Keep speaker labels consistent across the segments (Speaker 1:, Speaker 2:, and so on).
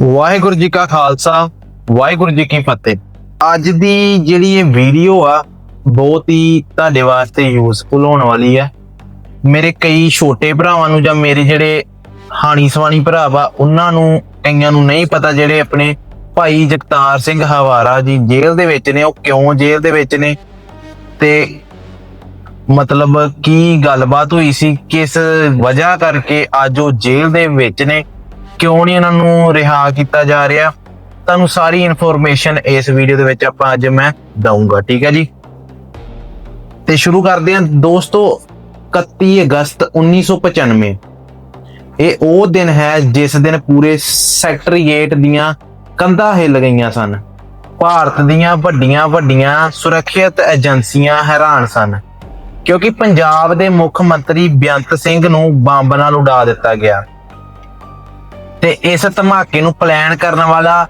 Speaker 1: ਵਾਹਿਗੁਰੂ ਜੀ ਕਾ ਖਾਲਸਾ, ਵਾਹਿਗੁਰੂ ਜੀ ਕੀ ਫਤਿਹ। ਅੱਜ ਦੀ ਜਿਹੜੀ ਇਹ ਵੀਡੀਓ ਆ, ਬਹੁਤ ਹੀ ਤੁਹਾਡੇ ਵਾਸਤੇ ਯੂਸਫੁਲ ਹੋਣ ਵਾਲੀ ਹੈ ਮੇਰੇ ਕਈ ਛੋਟੇ ਭਰਾਵਾਂ ਨੂੰ ਜਾਂ ਮੇਰੇ ਜਿਹੜੇ ਹਾਣੀ ਸਵਾਣੀ ਭਰਾ ਵਾ, ਉਹਨਾਂ ਨੂੰ, ਕਈਆਂ ਨੂੰ ਨਹੀਂ ਪਤਾ ਜਿਹੜੇ ਆਪਣੇ ਭਾਈ ਜਗਤਾਰ ਸਿੰਘ ਹਵਾਰਾ ਜੀ ਜੇਲ੍ਹ ਦੇ ਵਿੱਚ ਨੇ, ਉਹ ਕਿਉਂ ਜੇਲ੍ਹ ਦੇ ਵਿੱਚ ਨੇ? ਤੇ ਮਤਲਬ ਕੀ ਗੱਲਬਾਤ ਹੋਈ ਸੀ, ਕਿਸ ਵਜ੍ਹਾ ਕਰਕੇ ਅੱਜ ਉਹ ਜੇਲ੍ਹ ਦੇ ਵਿੱਚ ਨੇ? ਕਿਉਂ ਨਹੀਂ ਇਹਨਾਂ ਨੂੰ ਰਿਹਾ ਕੀਤਾ ਜਾ ਰਿਹਾ? ਤੁਹਾਨੂੰ ਸਾਰੀ ਇਨਫੋਰਮੇਸ਼ਨ ਇਸ ਵੀਡੀਓ ਦੇ ਵਿੱਚ ਆਪਾਂ ਅੱਜ ਮੈਂ ਦਊਂਗਾ, ਠੀਕ ਹੈ ਜੀ? ਤੇ ਸ਼ੁਰੂ ਕਰਦੇ ਹਾਂ ਦੋਸਤੋ 31 ਅਗਸਤ 1995 ਇਹ ਉਹ ਦਿਨ ਹੈ ਜਿਸ ਦਿਨ ਪੂਰੇ ਸੈਕਟਰੀਏਟ ਦੀਆਂ ਕੰਧਾਂ ਹਿੱਲ ਗਈਆਂ ਸਨ। ਭਾਰਤ ਦੀਆਂ ਵੱਡੀਆਂ ਵੱਡੀਆਂ ਸੁਰੱਖਿਅਤ ਏਜੰਸੀਆਂ ਹੈਰਾਨ ਸਨ, ਕਿਉਂਕਿ ਪੰਜਾਬ ਦੇ ਮੁੱਖ ਮੰਤਰੀ ਬੇਅੰਤ ਸਿੰਘ ਨੂੰ ਬੰਬ ਨਾਲ ਉਡਾ ਦਿੱਤਾ ਗਿਆ। ਤੇ ਇਸ ਧਮਾਕੇ ਨੂੰ ਪਲਾਨ ਕਰਨ ਵਾਲਾ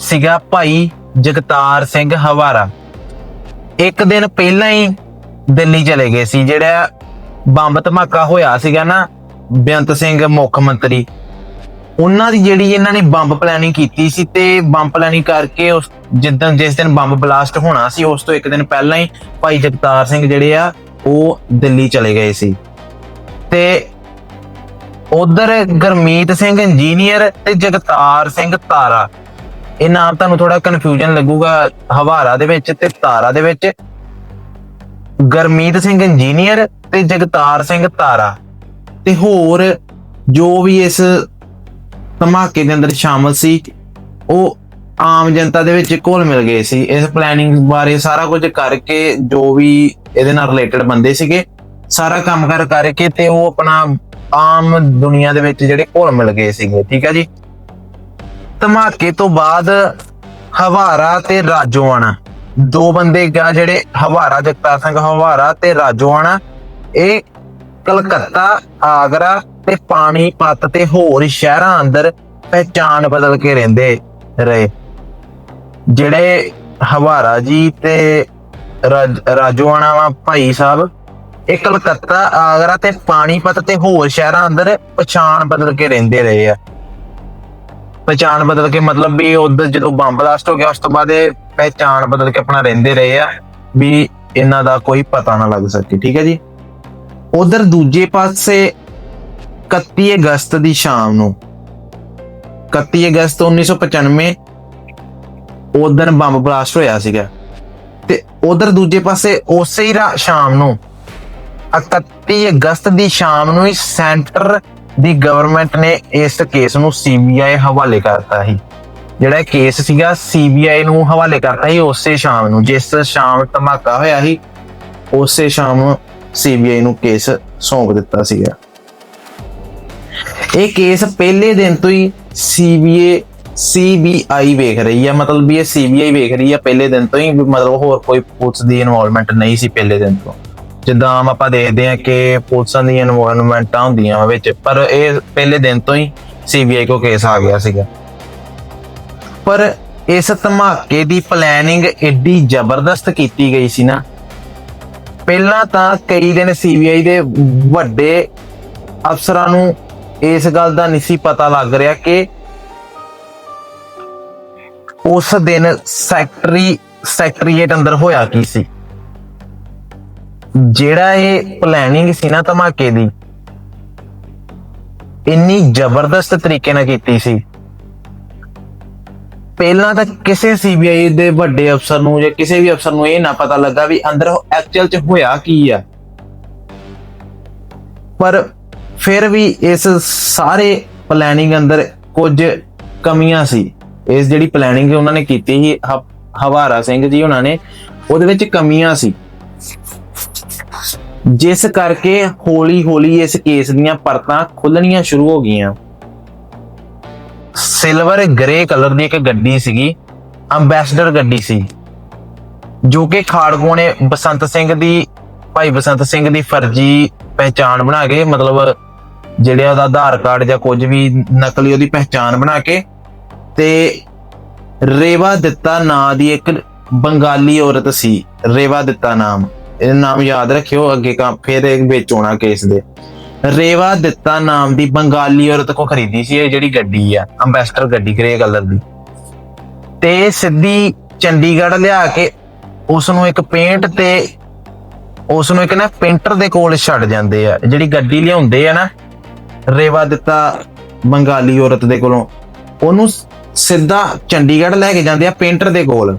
Speaker 1: ਸੀਗਾ ਭਾਈ ਜਗਤਾਰ ਸਿੰਘ ਹਵਾਰਾ। ਇੱਕ ਦਿਨ ਪਹਿਲਾਂ ਹੀ ਦਿੱਲੀ ਚਲੇ ਗਏ ਸੀ, ਜਿਹੜਾ ਬੰਬ ਧਮਾਕਾ ਹੋਇਆ ਸੀਗਾ ਨਾ, ਬੇਅੰਤ ਸਿੰਘ ਮੁੱਖ ਮੰਤਰੀ। ਉਹਨਾਂ ਦੀ ਜਿਹੜੀ ਇਹਨਾਂ ਨੇ ਬੰਬ ਪਲੈਨਿੰਗ ਕੀਤੀ ਸੀ ਤੇ ਬੰਬ ਪਲੈਨਿੰਗ ਕਰਕੇ ਉਸ ਜਿੱਦਣ ਜਿਸ ਦਿਨ ਬੰਬ ਬਲਾਸਟ ਹੋਣਾ ਸੀ, ਉਸ ਤੋਂ ਇੱਕ ਦਿਨ ਪਹਿਲਾਂ ਹੀ ਭਾਈ ਜਗਤਾਰ ਸਿੰਘ ਜਿਹੜੇ ਆ, ਉਹ ਦਿੱਲੀ ਚਲੇ ਗਏ ਸੀ। ਤੇ ਉਧਰ ਗਰਮੀਤ ਸਿੰਘ ਇੰਜੀਨੀਅਰ ਤੇ ਜਗਤਾਰ ਸਿੰਘ ਤਾਰਾ। ਇਹ ਨਾਮ ਤੁਹਾਨੂੰ ਥੋੜਾ ਕਨਫਿਊਜ਼ਨ ਲੱਗੂਗਾ ਹਵਾਰਾ ਦੇ ਵਿੱਚ ਤੇ ਤਾਰਾ ਦੇ ਵਿੱਚ। ਗਰਮੀਤ ਸਿੰਘ ਇੰਜੀਨੀਅਰ ਤੇ ਜਗਤਾਰ ਸਿੰਘ ਤਾਰਾ। ਤੇ ਹੋਰ ਜੋ ਵੀ ਇਸ ਧਮਾਕੇ ਦੇ ਅੰਦਰ ਸ਼ਾਮਲ ਸੀ, ਉਹ ਆਮ ਜਨਤਾ ਦੇ ਵਿੱਚ ਘੁਲ ਮਿਲ ਗਏ ਸੀ। ਇਸ ਪਲੈਨਿੰਗ ਬਾਰੇ ਸਾਰਾ ਕੁਝ ਕਰਕੇ ਜੋ ਵੀ ਇਹਦੇ ਨਾਲ ਰਿਲੇਟਡ ਬੰਦੇ ਸੀਗੇ, ਸਾਰਾ ਕੰਮ ਕਰ ਕਰਕੇ ਤੇ ਉਹ ਆਪਣਾ ਆਮ ਦੁਨੀਆ ਦੇ ਵਿੱਚ ਜਿਹੜੇ ਘੁਲ ਮਿਲ ਗਏ ਸੀਗੇ, ਠੀਕ ਹੈ ਜੀ? ਧਮਾਕੇ ਤੋਂ ਬਾਅਦ ਹਵਾਰਾ ਤੇ ਰਾਜੋਆਣਾ। ਦੋ ਬੰਦੇ ਗਾ ਜਿਹੜੇ ਹਵਾਰਾ, ਜਗਤਾਰ ਸਿੰਘ ਹਵਾਰਾ ਤੇ ਰਾਜੋਆਣਾ, ਇਹ ਕਲਕੱਤਾ, ਆਗਰਾ ਤੇ ਪਾਣੀਪਤ ਤੇ ਹੋਰ ਸ਼ਹਿਰਾਂ ਅੰਦਰ ਪਹਿਚਾਨ ਬਦਲ ਕੇ ਰਹਿੰਦੇ ਰਹੇ। ਜਿਹੜੇ ਹਵਾਰਾ ਜੀ ਤੇ ਰਾਜ- ਰਾਜੋਆਣਾ ਵਾ ਭਾਈ ਸਾਹਿਬ ਇਹ ਕਲਕੱਤਾ, ਆਗਰਾ ਤੇ ਪਾਣੀਪਤ ਤੇ ਹੋਰ ਸ਼ਹਿਰਾਂ ਅੰਦਰ ਪਛਾਣ ਬਦਲ ਕੇ ਰਹਿੰਦੇ ਰਹੇ ਆ। ਪਛਾਣ ਬਦਲ ਕੇ ਮਤਲਬ ਵੀ ਉਧਰ ਜਦੋਂ ਬੰਬ ਬਲਾਸਟ ਹੋ ਗਿਆ, ਉਸ ਤੋਂ ਬਾਅਦ ਇਹ ਪਹਿਚਾਣ ਬਦਲ ਕੇ ਆਪਣਾ ਰਹਿੰਦੇ ਰਹੇ ਆ ਵੀ ਇਹਨਾਂ ਦਾ ਕੋਈ ਪਤਾ ਨਾ ਲੱਗ ਸਕੇ, ਠੀਕ ਹੈ ਜੀ? ਉਧਰ ਦੂਜੇ ਪਾਸੇ 31 ਅਗਸਤ ਦੀ ਸ਼ਾਮ ਨੂੰ 31 ਅਗਸਤ 1995 ਉਧਰ ਬੰਬ ਬਲਾਸਟ ਹੋਇਆ ਸੀਗਾ ਤੇ ਉਧਰ ਦੂਜੇ ਪਾਸੇ ਉਸੇ ਹੀ ਰਾ- ਸ਼ਾਮ ਨੂੰ 31 ਅਗਸਤ ਦੀ ਸ਼ਾਮ ਨੂੰ ਹੀ ਸੈਂਟਰ ਦੀ ਗਵਰਨਮੈਂਟ ਨੇ ਇਸ ਕੇਸ ਨੂੰ ਸੀਬੀਆਈ ਹਵਾਲੇ ਕਰਤਾ ਸੀ। ਜਿਹੜਾ ਕੇਸ ਸੀਗਾ ਸੀਬੀਆਈ ਨੂੰ ਹਵਾਲੇ ਕਰਤਾ ਸੀ ਉਸੇ ਸ਼ਾਮ ਨੂੰ। ਜਿਸ ਸ਼ਾਮ ਧਮਾਕਾ ਹੋਇਆ ਸੀ, ਉਸੇ ਸ਼ਾਮ ਨੂੰ ਸੀਬੀਆਈ ਨੂੰ ਕੇਸ ਸੌਂਪ ਦਿੱਤਾ ਸੀਗਾ। ਇਹ ਕੇਸ ਪਹਿਲੇ ਦਿਨ ਤੋਂ ਹੀ ਸੀਬੀਏ ਸੀਬੀਆਈ ਵੇਖ ਰਹੀ ਹੈ ਮਤਲਬ ਵੀ ਇਹ ਸੀਬੀਆਈ ਵੇਖ ਰਹੀ ਹੈ ਪਹਿਲੇ ਦਿਨ ਤੋਂ ਹੀ, ਮਤਲਬ ਹੋਰ ਕੋਈ ਪੁਲਿਸ ਦੀ ਇਨਵੋਲਵਮੈਂਟ ਨਹੀਂ ਸੀ ਪਹਿਲੇ ਦਿਨ ਤੋਂ। ਜਿੱਦਾਂ ਆਮ ਆਪਾਂ ਦੇਖਦੇ ਹਾਂ ਕਿ ਪੁਲਿਸਾਂ ਦੀਆਂ ਇਨਵੋਲਵਮੈਂਟਾਂ ਹੁੰਦੀਆਂ ਵਿੱਚ, ਪਰ ਇਹ ਪਹਿਲੇ ਦਿਨ ਤੋਂ ਹੀ ਸੀਬੀਆਈ ਕੋ ਕੇਸ ਆ ਗਿਆ ਸੀਗਾ। ਪਰ ਇਸ ਧਮਾਕੇ ਦੀ ਪਲੈਨਿੰਗ ਏਡੀ ਜ਼ਬਰਦਸਤ ਕੀਤੀ ਗਈ ਸੀ ਨਾ, ਪਹਿਲਾਂ ਤਾਂ ਕਈ ਦਿਨ ਸੀਬੀਆਈ ਦੇ ਵੱਡੇ ਅਫਸਰਾਂ ਨੂੰ ਇਸ ਗੱਲ ਦਾ ਨਹੀਂ ਸੀ ਪਤਾ ਲੱਗ ਰਿਹਾ ਕਿ ਉਸ ਦਿਨ ਸੈਕਟਰੀ, ਸੈਕਟਰੀਏਟ ਅੰਦਰ ਹੋਇਆ ਕੀ ਸੀ। ਜਿਹੜਾ ਇਹ ਪਲੈਨਿੰਗ ਸੀ ਨਾ ਧਮਾਕੇ ਦੀ, ਇੰਨੀ ਜ਼ਬਰਦਸਤ ਤਰੀਕੇ ਨਾਲ ਕੀਤੀ ਸੀ। ਪਹਿਲਾਂ ਤਾਂ ਕਿਸੇ ਸੀਬੀਆਈ ਦੇ ਵੱਡੇ ਅਫਸਰ ਨੂੰ ਜਾਂ ਕਿਸੇ ਵੀ ਅਫਸਰ ਨੂੰ ਇਹ ਨਾ ਪਤਾ ਲੱਗਾ ਵੀ ਅੰਦਰ ਐਕਚੁਅਲ ਚ ਹੋਇਆ ਕੀ ਆ। ਪਰ ਫਿਰ ਵੀ ਇਸ ਸਾਰੇ ਪਲੈਨਿੰਗ ਅੰਦਰ ਕੁਝ ਕਮੀਆਂ ਸੀ। ਇਸ ਜਿਹੜੀ ਪਲੈਨਿੰਗ ਉਹਨਾਂ ਨੇ ਕੀਤੀ ਸੀ ਹਵਾਰਾ ਸਿੰਘ ਜੀ ਉਹਨਾਂ ਨੇ, ਉਹਦੇ ਵਿੱਚ ਕਮੀਆਂ ਸੀ। ਜਿਸ ਕਰਕੇ ਹੌਲੀ-ਹੌਲੀ ਇਸ ਕੇਸ ਦੀਆਂ ਪਰਤਾਂ ਖੁੱਲਣੀਆਂ ਸ਼ੁਰੂ ਹੋ ਗਈਆਂ। ਸਿਲਵਰ ਗ੍ਰੇ ਕਲਰ ਦੀ ਇੱਕ ਗੱਡੀ ਸੀਗੀ ਅੰਬੈਸਡਰ ਗੱਡੀ ਸੀ, ਜੋ ਕਿ ਖਾੜਕੂਆਂ ਨੇ ਬਸੰਤ ਸਿੰਘ ਦੀ, ਭਾਈ ਬਸੰਤ ਸਿੰਘ ਦੀ ਫਰਜ਼ੀ ਪਹਿਚਾਣ ਬਣਾ ਕੇ, ਮਤਲਬ ਜਿਹੜੇ ਉਹਦਾ ਆਧਾਰ ਕਾਰਡ ਜਾਂ ਕੁਝ ਵੀ ਨਕਲੀ ਉਹਦੀ ਪਹਿਚਾਣ ਬਣਾ ਕੇ ਤੇ ਰੇਵਾ ਦਿੱਤਾ ਨਾਂ ਦੀ ਇੱਕ ਬੰਗਾਲੀ ਔਰਤ ਸੀ, ਰੇਵਾ ਦਿੱਤਾ ਨਾਮ। ਇਹ ਨਾਮ ਯਾਦ ਰੱਖਿਓ, ਅੱਗੇ ਕੰਮ ਫਿਰ ਇਹ ਵਿੱਚ ਆਉਣਾ ਕੇਸ ਦੇ। ਰੇਵਾ ਦਿੱਤਾ ਨਾਮ ਦੀ ਬੰਗਾਲੀ ਔਰਤ ਕੋ ਖਰੀਦੀ ਸੀ ਇਹ ਜਿਹੜੀ ਗੱਡੀ ਆ ਅੰਬੈਸਡਰ ਗੱਡੀ ਗ੍ਰੇ ਕਲਰ ਦੀ। ਤੇ ਸਿੱਧੀ ਚੰਡੀਗੜ੍ਹ ਲਿਆ ਕੇ ਉਸ ਨੂੰ ਇੱਕ ਪੇਂਟ ਤੇ ਉਸ ਨੂੰ ਇੱਕ ਨਾ ਪੇਂਟਰ ਦੇ ਕੋਲ ਛੱਡ ਜਾਂਦੇ ਆ। ਜਿਹੜੀ ਗੱਡੀ ਲਿਆਉਂਦੇ ਆ ਨਾ, ਰੇਵਾ ਦਿੱਤਾ ਬੰਗਾਲੀ ਔਰਤ ਦੇ ਕੋਲੋਂ। ਉਹਨੂੰ ਸਿੱਧਾ ਚੰਡੀਗੜ੍ਹ ਲੈ ਕੇ ਜਾਂਦੇ ਆ ਪੇਂਟਰ ਦੇ ਕੋਲ।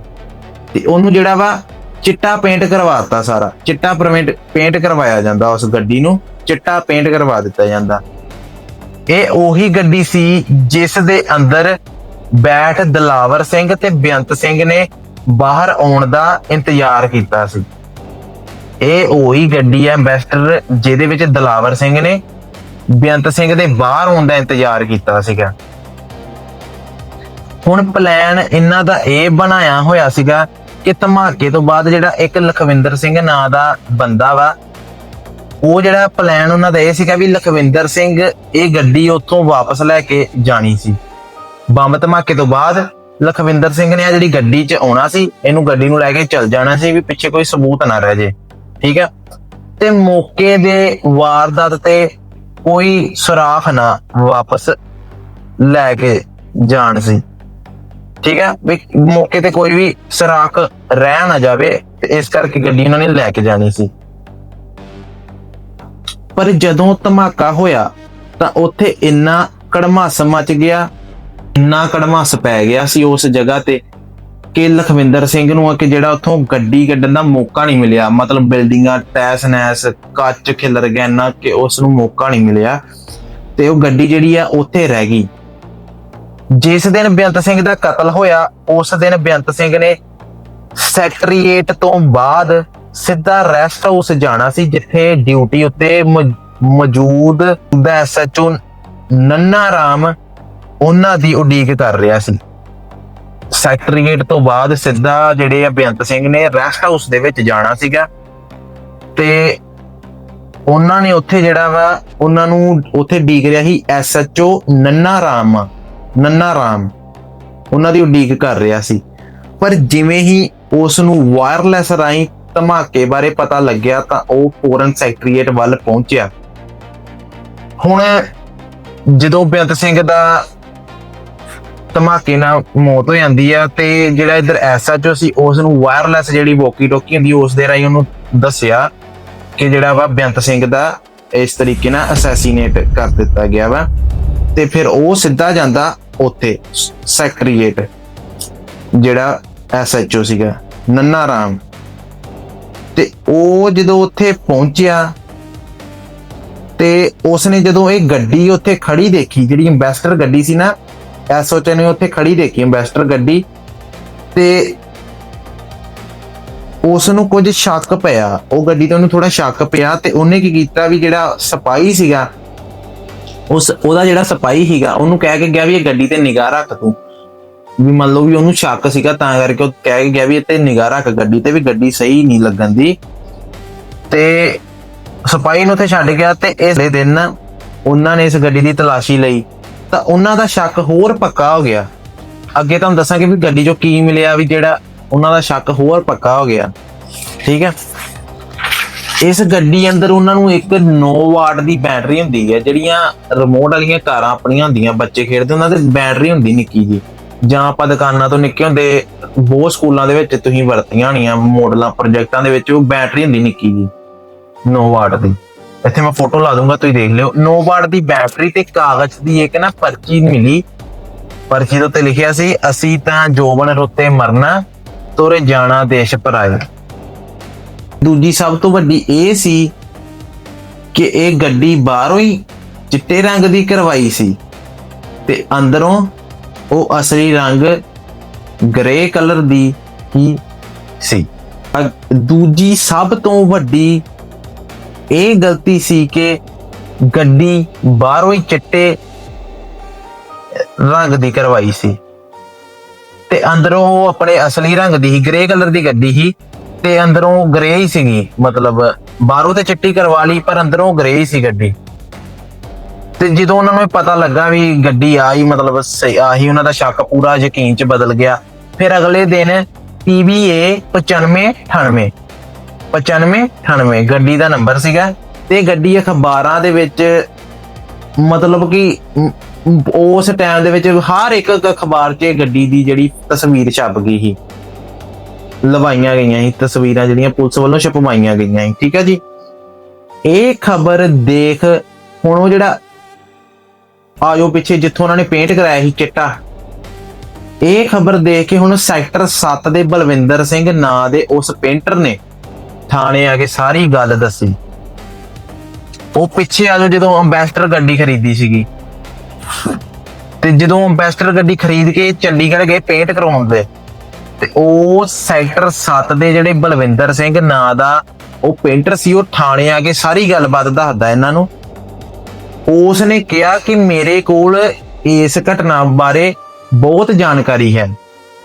Speaker 1: ਤੇ ਉਹਨੂੰ ਜਿਹੜਾ ਵਾ ਚਿੱਟਾ ਪੇਂਟ ਕਰਵਾਤਾ ਸਾਰਾ। ਚਿੱਟਾ ਪੇਂਟ ਕਰਵਾਇਆ ਜਾਂਦਾ ਉਸ ਗੱਡੀ ਨੂੰ। ਚਿੱਟਾ ਪੇਂਟ ਕਰਵਾ ਦਿੱਤਾ ਜਾਂਦਾ। ਇਹ ਉਹੀ ਗੱਡੀ ਸੀ ਜਿਸ ਦੇ ਅੰਦਰ ਬੈਠ ਦਲਾਵਰ ਸਿੰਘ ਤੇ ਬੇਅੰਤ ਸਿੰਘ ਨੇ ਬਾਹਰ ਆਉਣ ਦਾ ਇੰਤਜ਼ਾਰ ਕੀਤਾ ਸੀ। ਇਹ ਉਹੀ ਗੱਡੀ ਹੈ ਐਂਬੈਸਡਰ ਜਿਹਦੇ ਵਿੱਚ ਦਲਾਵਰ ਸਿੰਘ ਨੇ ਬੇਅੰਤ ਸਿੰਘ ਦੇ ਬਾਹਰ ਆਉਣ ਦਾ ਇੰਤਜ਼ਾਰ ਕੀਤਾ ਸੀਗਾ। ਹੁਣ ਪਲਾਨ ਇਹਨਾਂ ਦਾ ਇਹ ਬਣਾਇਆ ਹੋਇਆ ਸੀਗਾ ਕਿ ਧਮਾਕੇ ਤੋਂ ਬਾਅਦ ਜਿਹੜਾ ਇੱਕ ਲਖਵਿੰਦਰ ਸਿੰਘ ਨਾਂ ਦਾ ਬੰਦਾ ਵਾ, ਉਹ ਜਿਹੜਾ ਪਲਾਨ ਉਹਨਾਂ ਦਾ ਇਹ ਸੀਗਾ ਵੀ ਲਖਵਿੰਦਰ ਸਿੰਘ ਇਹ ਗੱਡੀ ਉੱਥੋਂ ਵਾਪਸ ਲੈ ਕੇ ਜਾਣੀ ਸੀ। ਬੰਬ ਧਮਾਕੇ ਤੋਂ ਬਾਅਦ ਲਖਵਿੰਦਰ ਸਿੰਘ ਨੇ ਆ ਜਿਹੜੀ ਗੱਡੀ 'ਚ ਆਉਣਾ ਸੀ, ਇਹਨੂੰ ਗੱਡੀ ਨੂੰ ਲੈ ਕੇ ਚੱਲ ਜਾਣਾ ਸੀ ਵੀ ਪਿੱਛੇ ਕੋਈ ਸਬੂਤ ਨਾ ਰਹਿ ਜੇ, ਠੀਕ ਹੈ ਤੇ ਮੌਕੇ ਦੇ ਵਾਰਦਾਤ ਤੇ ਕੋਈ ਸੁਰਾਖ ਨਾ ਵਾਪਸ ਲੈ ਕੇ ਜਾਣ ਸੀ। ਠੀਕ ਹੈ? ਵੀ ਮੌਕੇ ਤੇ ਕੋਈ ਵੀ ਸਰਾਖ ਰਹਿ ਨਾ ਜਾਵੇ, ਤੇ ਇਸ ਕਰਕੇ ਗੱਡੀ ਉਹਨਾਂ ਨੇ ਲੈ ਕੇ ਜਾਣੀ ਸੀ। ਪਰ ਜਦੋਂ ਧਮਾਕਾ ਹੋਇਆ, ਤਾਂ ਉੱਥੇ ਇੰਨਾ ਕੜਮਾਸ ਮਚ ਗਿਆ, ਇੰਨਾ ਕੜਮਾਸ ਪੈ ਗਿਆ ਸੀ ਉਸ ਜਗ੍ਹਾ ਤੇ ਕਿ ਲਖਵਿੰਦਰ ਸਿੰਘ ਨੂੰ ਆ ਕਿ ਜਿਹੜਾ ਉੱਥੋਂ ਗੱਡੀ ਕੱਢਣ ਦਾ ਮੌਕਾ ਨਹੀਂ ਮਿਲਿਆ। ਮਤਲਬ ਬਿਲਡਿੰਗਾਂ ਟੈਸ ਨੈਸ, ਕੱਚ ਖਿਲਰ ਗਿਆ ਇੰਨਾ ਕਿ ਉਸ ਨੂੰ ਮੌਕਾ ਨਹੀਂ ਮਿਲਿਆ। ਤੇ ਉਹ ਗੱਡੀ ਜਿਹੜੀ ਆ, ਉੱਥੇ ਰਹਿ ਗਈ। ਜਿਸ ਦਿਨ ਬੇਅੰਤ ਸਿੰਘ ਦਾ ਕਤਲ ਹੋਇਆ, ਉਸ ਦਿਨ ਬੇਅੰਤ ਸਿੰਘ ਨੇ ਸੈਕਟਰੀਏਟ ਤੋਂ ਬਾਅਦ ਸਿੱਧਾ ਰੈਸਟ ਹਾਊਸ ਜਾਣਾ ਸੀ, ਜਿੱਥੇ ਡਿਊਟੀ ਉੱਤੇ ਮ- ਮੌਜੂਦ ਦਾ ਐਸਐਚਓ ਨੰਨਾ ਰਾਮ ਉਹਨਾਂ ਦੀ ਉਡੀਕ ਕਰ ਰਿਹਾ ਸੀ। ਸੈਕਟਰੀਏਟ ਤੋਂ ਬਾਅਦ ਸਿੱਧਾ ਜਿਹੜੇ ਆ ਬੇਅੰਤ ਸਿੰਘ ਨੇ ਰੈਸਟ ਹਾਊਸ ਦੇ ਵਿੱਚ ਜਾਣਾ ਸੀਗਾ ਤੇ ਉਹਨਾਂ ਨੇ ਉੱਥੇ ਜਿਹੜਾ ਵਾ, ਉਹਨਾਂ ਨੂੰ ਉੱਥੇ ਡੀਕ ਰਿਹਾ ਸੀ ਐਸਐਚਓ ਨੰਨਾ ਰਾਮ। ਨੰਨਾ ਰਾਮ, ਉਹਨਾਂ ਦੀ ਉਡੀਕ ਕਰ ਰਿਹਾ ਸੀ। ਪਰ ਜਿਵੇਂ ਹੀ ਉਸ ਨੂੰ ਵਾਇਰਲੈਸ ਰਾਹੀਂ ਧਮਾਕੇ ਬਾਰੇ ਪਤਾ ਲੱਗਿਆ ਤਾਂ ਉਹ ਫੋਰਨ ਸੈਕਟਰੀਏਟ ਵੱਲ ਪਹੁੰਚਿਆ। ਹੁਣ ਜਦੋਂ ਬੇਅੰਤ ਸਿੰਘ ਦਾ ਧਮਾਕੇ ਨਾਲ ਮੌਤ ਹੋ ਜਾਂਦੀ ਆ ਤੇ ਜਿਹੜਾ ਇਧਰ ਐਸਐਚਓ ਸੀ ਉਸ ਨੂੰ ਵਾਇਰਲੈਸ ਜਿਹੜੀ ਵੋਕੀ ਟੋਕੀ ਹੁੰਦੀ, ਉਸ ਦੇ ਰਾਹੀਂ ਉਹਨੂੰ ਦੱਸਿਆ ਕਿ ਜਿਹੜਾ ਵਾ ਬੇਅੰਤ ਸਿੰਘ ਦਾ ਇਸ ਤਰੀਕੇ ਨਾਲ ਅਸੈਸੀਨੇਟ ਕਰ ਦਿੱਤਾ ਗਿਆ ਵਾ। ਤੇ ਫਿਰ ਉਹ ਸਿੱਧਾ ਜਾਂਦਾ ਉੱਥੇ ਸੈਕਟਰੀਏਟ ਜਿਹੜਾ ਐਸਐਚਓ ਸੀਗਾ, ਨੰਨਾ ਰਾਮ। ਤੇ ਉਹ ਜਦੋਂ ਉੱਥੇ ਪਹੁੰਚਿਆ, ਤੇ ਉਸਨੇ ਜਦੋਂ ਇਹ ਗੱਡੀ ਉੱਥੇ ਖੜੀ ਦੇਖੀ, ਜਿਹੜੀ ਐਂਬੈਸਡਰ ਗੱਡੀ ਸੀ ਨਾ ਐਸਓਚ ਨੇ ਉੱਥੇ ਖੜੀ ਦੇਖੀ ਐਂਬੈਸਡਰ ਗੱਡੀ, ਤੇ ਉਸ ਨੂੰ ਕੁਝ ਸ਼ੱਕ ਪਿਆ। ਉਹ ਗੱਡੀ ਤੇ ਉਹਨੂੰ ਥੋੜਾ ਸ਼ੱਕ ਪਿਆ ਤੇ ਉਹਨੇ ਕੀ ਕੀਤਾ ਵੀ ਜਿਹੜਾ ਸਿਪਾਹੀ ਸੀਗਾ ਉਸ, ਉਹਦਾ ਜਿਹੜਾ ਸਪਾਈ ਸੀਗਾ, ਉਹਨੂੰ ਕਹਿ ਕੇ ਗਿਆ ਵੀ ਇਹ ਗੱਡੀ ਤੇ ਨਿਗਾਹ ਰੱਖ ਤੂੰ। ਵੀ ਮੰਨ ਲਓ ਵੀ ਉਹਨੂੰ ਸ਼ੱਕ ਸੀਗਾ, ਤਾਂ ਕਰਕੇ ਉਹ ਕਹਿ ਕੇ ਗਿਆ ਵੀ ਇਹ ਤੇ ਨਿਗਾਹ ਰੱਖ ਗੱਡੀ ਤੇ ਵੀ ਗੱਡੀ ਸਹੀ ਨਹੀਂ ਲੱਗਣ ਦੀ। ਤੇ ਸਪਾਈ ਨੂੰ ਉੱਥੇ ਛੱਡ ਗਿਆ ਤੇ ਇਸ ਦਿਨ ਉਹਨਾਂ ਨੇ ਇਸ ਗੱਡੀ ਦੀ ਤਲਾਸ਼ੀ ਲਈ। ਤਾਂ ਉਹਨਾਂ ਦਾ ਸ਼ੱਕ ਹੋਰ ਪੱਕਾ ਹੋ ਗਿਆ। ਅੱਗੇ ਤੁਹਾਨੂੰ ਦੱਸਾਂਗੇ ਵੀ ਗੱਡੀ 'ਚੋਂ ਕੀ ਮਿਲਿਆ, ਵੀ ਜਿਹੜਾ ਉਹਨਾਂ ਦਾ ਸ਼ੱਕ ਹੋਰ ਪੱਕਾ ਹੋ ਗਿਆ। ਠੀਕ ਹੈ? ਇਸ ਗੱਡੀ ਅੰਦਰ ਉਹਨਾਂ ਨੂੰ ਇੱਕ 9 ਵਾਟ ਦੀ ਬੈਟਰੀ ਹੁੰਦੀ ਹੈ, ਜਿਹੜੀਆਂ ਰਿਮੋਟ ਵਾਲੀਆਂ ਕਾਰਾਂ ਆਪਣੀਆਂ ਹੁੰਦੀਆਂ, ਬੱਚੇ ਖੇਡਦੇ, ਉਹਨਾਂ ਤੇ ਬੈਟਰੀ ਹੁੰਦੀ ਨਿੱਕੀ ਜੀ ਜਾਂ ਆਪਾਂ ਦੁਕਾਨਾਂ ਤੋਂ ਨਿੱਕੇ ਹੁੰਦੇ, ਬਹੁਤ ਸਕੂਲਾਂ ਦੇ ਵਿੱਚ ਤੁਸੀਂ ਵਰਤੀਆਂ ਹੋਣੀਆਂ, ਮਾਡਲਾਂ, ਪ੍ਰੋਜੈਕਟਾਂ ਦੇ ਵਿੱਚ ਉਹ ਬੈਟਰੀ ਹੁੰਦੀ ਨਿੱਕੀ ਜੀ 9 ਵਾਟ ਦੀ। ਇੱਥੇ ਮੈਂ ਫੋਟੋ ਲਾ ਦੂੰਗਾ, ਤੁਸੀਂ ਦੇਖ ਲਿਓ। 9 ਵਾਟ ਦੀ ਬੈਟਰੀ ਤੇ ਕਾਗਜ਼ ਦੀ ਇੱਕ ਨਾ ਪਰਚੀ ਮਿਲੀ। ਪਰਚੀ ਦੇ ਉੱਤੇ ਲਿਖਿਆ ਸੀ, ਅਸੀਂ ਤਾਂ ਜੋਬਨ ਰੁੱਤੇ ਮਰਨਾ, ਤੋਰੇ ਜਾਣਾ ਦੇਸ਼ ਪਰਾਏ ਦੂਜੀ ਸਭ ਤੋਂ ਵੱਡੀ ਇਹ ਸੀ ਕਿ ਇਹ ਗੱਡੀ ਬਾਹਰੋਂ ਹੀ ਚਿੱਟੇ ਰੰਗ ਦੀ ਕਰਵਾਈ ਸੀ ਤੇ ਅੰਦਰੋਂ ਉਹ ਅਸਲੀ ਰੰਗ ਗ੍ਰੇ ਕਲਰ ਦੀ ਹੀ ਸੀ। ਦੂਜੀ ਸਭ ਤੋਂ ਵੱਡੀ ਇਹ ਗਲਤੀ ਸੀ ਕਿ ਗੱਡੀ ਬਾਹਰੋਂ ਹੀ ਚਿੱਟੇ ਰੰਗ ਦੀ ਕਰਵਾਈ ਸੀ ਤੇ ਅੰਦਰੋਂ ਉਹ ਆਪਣੇ ਅਸਲੀ ਰੰਗ ਦੀ ਹੀ, ਗ੍ਰੇ ਕਲਰ ਦੀ ਗੱਡੀ ਸੀ ਤੇ ਅੰਦਰੋਂ ਗ੍ਰੇ ਹੀ ਸੀਗੀ, ਮਤਲਬ ਬਾਹਰੋਂ ਤੇ ਚਿੱਟੀ ਕਰਵਾ ਲਈ, ਪਰ ਅੰਦਰੋਂ ਗ੍ਰੇ ਹੀ ਸੀ ਗੱਡੀ। ਤੇ ਜਦੋਂ ਉਹਨਾਂ ਨੂੰ ਪਤਾ ਲੱਗਾ ਵੀ ਗੱਡੀ ਆਈ ਮਤਲਬ ਸਹੀ, ਆਹੀ ਉਹਨਾਂ ਦਾ ਸ਼ੱਕ ਪੂਰਾ ਯਕੀਨ ਚ ਬਦਲ ਗਿਆ, ਫਿਰ ਅਗਲੇ ਦਿਨ PBA 9598 9598 ਗੱਡੀ ਦਾ ਨੰਬਰ ਸੀਗਾ, ਤੇ ਗੱਡੀ ਅਖਬਾਰਾਂ ਦੇ ਵਿੱਚ ਮਤਲਬ ਕਿ ਉਸ ਟਾਈਮ ਦੇ ਵਿੱਚ ਹਰ ਇੱਕ ਅਖਬਾਰ 'ਚ ਗੱਡੀ ਦੀ ਜਿਹੜੀ ਤਸਵੀਰ ਛਪ ਗਈ ਸੀ। ਲਵਾਈਆਂ ਗਈਆਂ ਸੀ, ਤਸਵੀਰਾਂ ਜਿਹੜੀਆਂ ਪੁਲਿਸ ਵੱਲੋਂ ਛਪਵਾਈਆਂ ਗਈਆਂ ਸੀ, ਠੀਕ ਹੈ ਜੀ? ਇਹ ਖਬਰ ਦੇਖ ਹੁਣ ਉਹ ਜਿਹੜਾ ਆਜੋ ਪਿੱਛੇ ਜਿੱਥੋਂ ਉਹਨਾਂ ਨੇ ਪੇਂਟ ਕਰਾਇਆ ਸੀ ਚਿੱਟਾ, ਇਹ ਖਬਰ ਦੇਖ ਕੇ ਹੁਣ ਸੈਕਟਰ 7 ਦੇ ਬਲਵਿੰਦਰ ਸਿੰਘ ਨਾਂ ਦੇ ਉਸ ਪੇਂਟਰ ਨੇ ਥਾਣੇ ਆ ਕੇ ਸਾਰੀ ਗੱਲ ਦੱਸੀ। ਉਹ ਪਿੱਛੇ ਆ ਜਦੋਂ ਅੰਬੈਸਡਰ ਗੱਡੀ ਖਰੀਦੀ ਸੀਗੀ। ਤੇ ਜਦੋਂ ਅੰਬੈਸਡਰ ਗੱਡੀ ਖਰੀਦ ਕੇ ਚੰਡੀਗੜ੍ਹ ਗਏ ਪੇਂਟ ਕਰਾਉਣ ਦੇ ਤੇ ਉਹ ਸੈਕਟਰ 7 ਦੇ ਜਿਹੜੇ ਬਲਵਿੰਦਰ ਸਿੰਘ ਨਾਂ ਦਾ ਉਹ ਪੇਂਟਰ ਸੀ, ਉਹ ਥਾਣੇ ਆ ਕੇ ਸਾਰੀ ਗੱਲਬਾਤ ਦੱਸਦਾ ਇਹਨਾਂ ਨੂੰ। ਉਸ ਨੇ ਕਿਹਾ ਕਿ ਮੇਰੇ ਕੋਲ ਇਸ ਘਟਨਾ ਬਾਰੇ ਬਹੁਤ ਜਾਣਕਾਰੀ ਹੈ।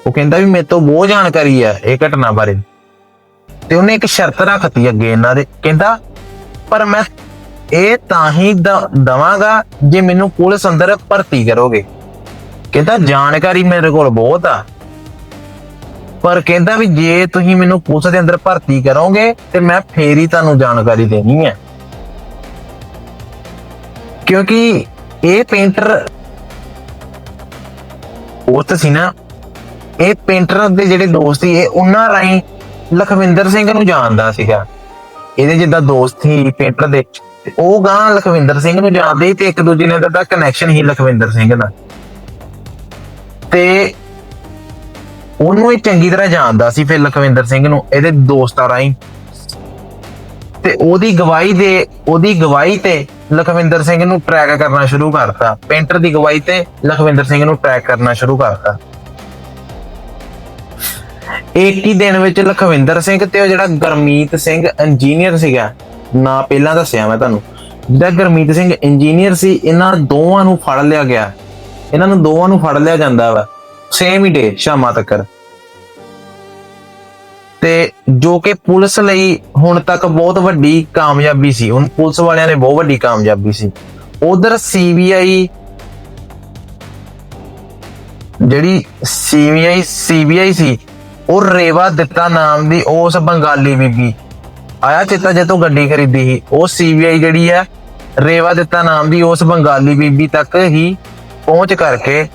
Speaker 1: ਉਹ ਕਹਿੰਦਾ ਵੀ ਮੇਰੇ ਤੋਂ ਬਹੁਤ ਜਾਣਕਾਰੀ ਹੈ ਇਹ ਘਟਨਾ ਬਾਰੇ। ਤੇ ਉਹਨੇ ਇੱਕ ਸ਼ਰਤ ਰੱਖਤੀ ਅੱਗੇ ਇਹਨਾਂ ਦੇ, ਕਹਿੰਦਾ, ਪਰ ਮੈਂ ਇਹ ਤਾਂ ਹੀ ਦਵਾਂਗਾ ਜੇ ਮੈਨੂੰ ਪੁਲਿਸ ਅੰਦਰ ਭਰਤੀ ਕਰੋਗੇ। ਕਹਿੰਦਾ, ਜਾਣਕਾਰੀ ਮੇਰੇ ਕੋਲ ਬਹੁਤ ਆ। ਪਰ ਕਹਿੰਦਾ ਵੀ ਜੇ ਤੁਸੀਂ ਮੈਨੂੰ ਪੁਲਿਸ ਦੇ ਅੰਦਰ ਭਰਤੀ ਕਰੋਗੇ ਤੇ ਮੈਂ ਫੇਰ ਹੀ ਤੁਹਾਨੂੰ ਜਾਣਕਾਰੀ ਦੇਣੀ ਹੈ। ਕਿਉਂਕਿ ਇਹ ਪੇਂਟਰ ਉਹ ਸੀ ਨਾ, ਇਹ ਪੇਂਟਰ ਦੇ ਜਿਹੜੇ ਦੋਸਤ ਸੀ, ਇਹ ਉਹਨਾਂ ਰਾਹੀਂ ਲਖਵਿੰਦਰ ਸਿੰਘ ਨੂੰ ਜਾਣਦਾ ਸੀਗਾ। ਇਹਦੇ ਜਿੱਦਾਂ ਦੋਸਤ ਸੀ ਪੇਂਟਰ ਦੇ ਉਹ ਗਾਂ ਲਖਵਿੰਦਰ ਸਿੰਘ ਨੂੰ ਜਾਣਦੇ ਸੀ ਤੇ ਇੱਕ ਦੂਜੇ ਨਾਲ ਦਾ ਕਨੈਕਸ਼ਨ ਹੀ ਲਖਵਿੰਦਰ ਸਿੰਘ ਦਾ। ਤੇ ਉਹਨੂੰ ਇਹ ਚੰਗੀ ਤਰ੍ਹਾਂ ਜਾਣਦਾ ਸੀ ਫਿਰ ਲਖਵਿੰਦਰ ਸਿੰਘ ਨੂੰ, ਇਹਦੇ ਦੋਸਤਾਂ ਰਾਹੀਂ। ਤੇ ਉਹਦੀ ਗਵਾਹੀ ਦੇ, ਉਹਦੀ ਗਵਾਹੀ ਤੇ ਲਖਵਿੰਦਰ ਸਿੰਘ ਨੂੰ ਟਰੈਕ ਕਰਨਾ ਸ਼ੁਰੂ ਕਰਤਾ। ਪੇਂਟਰ ਦੀ ਗਵਾਹੀ ਤੇ ਲਖਵਿੰਦਰ ਸਿੰਘ ਨੂੰ ਟਰੈਕ ਕਰਨਾ ਸ਼ੁਰੂ ਕਰਤਾ। ਇੱਕ ਹੀ ਦਿਨ ਵਿੱਚ ਲਖਵਿੰਦਰ ਸਿੰਘ ਤੇ ਉਹ ਜਿਹੜਾ ਗਰਮੀਤ ਸਿੰਘ ਇੰਜੀਨੀਅਰ ਸੀਗਾ, ਨਾ ਪਹਿਲਾਂ ਦੱਸਿਆ ਮੈਂ ਤੁਹਾਨੂੰ। ਜਿਹੜਾ ਗਰਮੀਤ ਸਿੰਘ ਇੰਜੀਨੀਅਰ ਸੀ, ਇਹਨਾਂ ਦੋਵਾਂ ਨੂੰ ਫੜ ਲਿਆ ਗਿਆ। ਇਹਨਾਂ ਨੂੰ ਦੋਵਾਂ ਨੂੰ ਫੜ ਲਿਆ ਜਾਂਦਾ ਵਾ। ਸੇਮ ਹੀ ਡੇ ਸ਼ਾਮਾਂ ਤੱਕ ਤੇ ਜੋ ਕਿ ਪੁਲਿਸ ਲਈ ਹੁਣ ਤੱਕ ਬਹੁਤ ਵੱਡੀ ਕਾਮਯਾਬੀ ਸੀ, ਹੁਣ ਪੁਲਿਸ ਵਾਲਿਆਂ ਨੇ ਬਹੁਤ ਵੱਡੀ ਕਾਮਯਾਬੀ ਸੀ। ਉਧਰ ਸੀਬੀਆਈ ਜਿਹੜੀ ਸੀਬੀਆਈ ਸੀਬੀਆਈ ਸੀ, ਉਹ ਰੇਵਾ ਦਿੱਤਾ ਨਾਮ ਦੀ ਉਸ ਬੰਗਾਲੀ ਬੀਬੀ। ਆਇਆ ਚੇਤਾ ਜੇ ਤੋਂ ਗੱਡੀ ਖਰੀਦੀ ਸੀ, ਉਹ ਸੀਬੀਆਈ ਜਿਹੜੀ ਹੈ, ਰੇਵਾ ਦਿੱਤਾ ਨਾਮ ਦੀ ਉਸ ਬੰਗਾਲੀ ਬੀਬੀ ਤੱਕ ਹੀ ਪਹੁੰਚ ਕਰਕੇ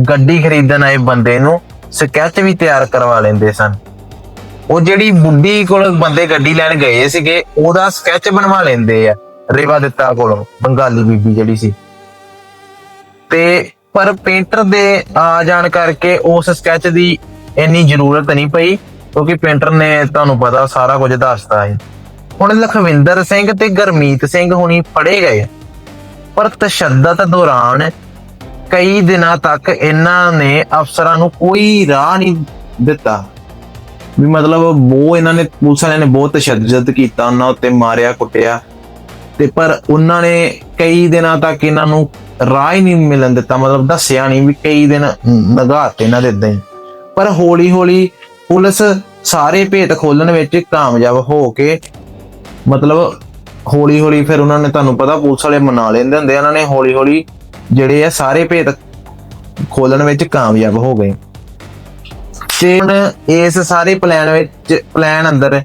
Speaker 1: ਗੱਡੀ ਖਰੀਦਣ ਆਏ ਬੰਦੇ ਨੂੰ ਸਕੈਚ ਵੀ ਤਿਆਰ ਕਰਵਾ ਲੈਂਦੇ ਸਨ। ਉਹ ਜਿਹੜੀ ਬੁੱਢੀ ਕੋਲ ਬੰਦੇ ਗੱਡੀ ਲੈਣ ਗਏ ਸੀਗੇ, ਉਹਦਾ ਸਕੈਚ ਬਣਵਾ ਲੈਂਦੇ ਆ, ਰੇਵਾ ਦਿੱਤਾ ਕੋਲੋਂ, ਬੰਗਾਲੀ ਬੀਬੀ ਜਿਹੜੀ ਸੀ। ਤੇ ਪਰ ਪੇਂਟਰ ਦੇ ਆ ਜਾਣ ਕਰਕੇ ਉਸ ਸਕੈਚ ਦੀ ਇੰਨੀ ਜ਼ਰੂਰਤ ਨਹੀਂ ਪਈ, ਕਿਉਂਕਿ ਪੇਂਟਰ ਨੇ ਤੁਹਾਨੂੰ ਪਤਾ ਸਾਰਾ ਕੁਝ ਦੱਸਤਾ ਹੈ ਹੁਣ ਲਖਵਿੰਦਰ ਸਿੰਘ ਤੇ ਗਰਮੀਤ ਸਿੰਘ ਹੁਣੀ ਫੜੇ ਗਏ। ਪਰ ਤਸ਼ੱਦਦ ਦੌਰਾਨ ਕਈ ਦਿਨਾਂ ਤੱਕ ਇਹਨਾਂ ਨੇ ਅਫਸਰਾਂ ਨੂੰ ਕੋਈ ਰਾਹ ਨਹੀਂ ਦਿੱਤਾ। ਵੀ ਮਤਲਬ ਬਹੁਤ ਇਹਨਾਂ ਨੇ, ਪੁਲਿਸ ਵਾਲਿਆਂ ਨੇ ਬਹੁਤ ਤਸ਼ੱਦਦ ਕੀਤਾ, ਉਹਨਾਂ ਉੱਤੇ ਮਾਰਿਆ, ਕੁੱਟਿਆ। ਤੇ ਪਰ ਉਹਨਾਂ ਨੇ ਕਈ ਦਿਨਾਂ ਤੱਕ ਇਹਨਾਂ ਨੂੰ ਰਾਹ ਹੀ ਨਹੀਂ ਮਿਲਣ ਦਿੱਤਾ, ਮਤਲਬ ਦੱਸਿਆ ਨਹੀਂ ਵੀ ਕਈ ਦਿਨ ਨਗਾਤੇ ਇਹਨਾਂ ਦੇ ਇਦਾਂ ਹੀ। ਪਰ ਹੌਲੀ ਹੌਲੀ ਪੁਲਿਸ ਸਾਰੇ ਭੇਤ ਖੋਲਣ ਵਿੱਚ ਕਾਮਯਾਬ ਹੋ ਕੇ, ਮਤਲਬ ਹੌਲੀ ਹੌਲੀ ਫਿਰ ਉਹਨਾਂ ਨੇ ਤੁਹਾਨੂੰ ਪਤਾ ਪੁਲਿਸ ਵਾਲੇ ਮਨਾ ਲੈਂਦੇ ਹੁੰਦੇ ਇਹਨਾਂ ਨੇ ਹੌਲੀ ਹੌਲੀ ਜਿਹੜੇ ਆ ਸਾਰੇ ਭੇਦ ਖੋਲਣ ਵਿੱਚ ਕਾਮਯਾਬ ਹੋ ਗਏ। ਤੇ ਹੁਣ ਇਸ ਸਾਰੇ ਪਲਾਨ ਵਿੱਚ ਪਲਾਨ ਅੰਦਰ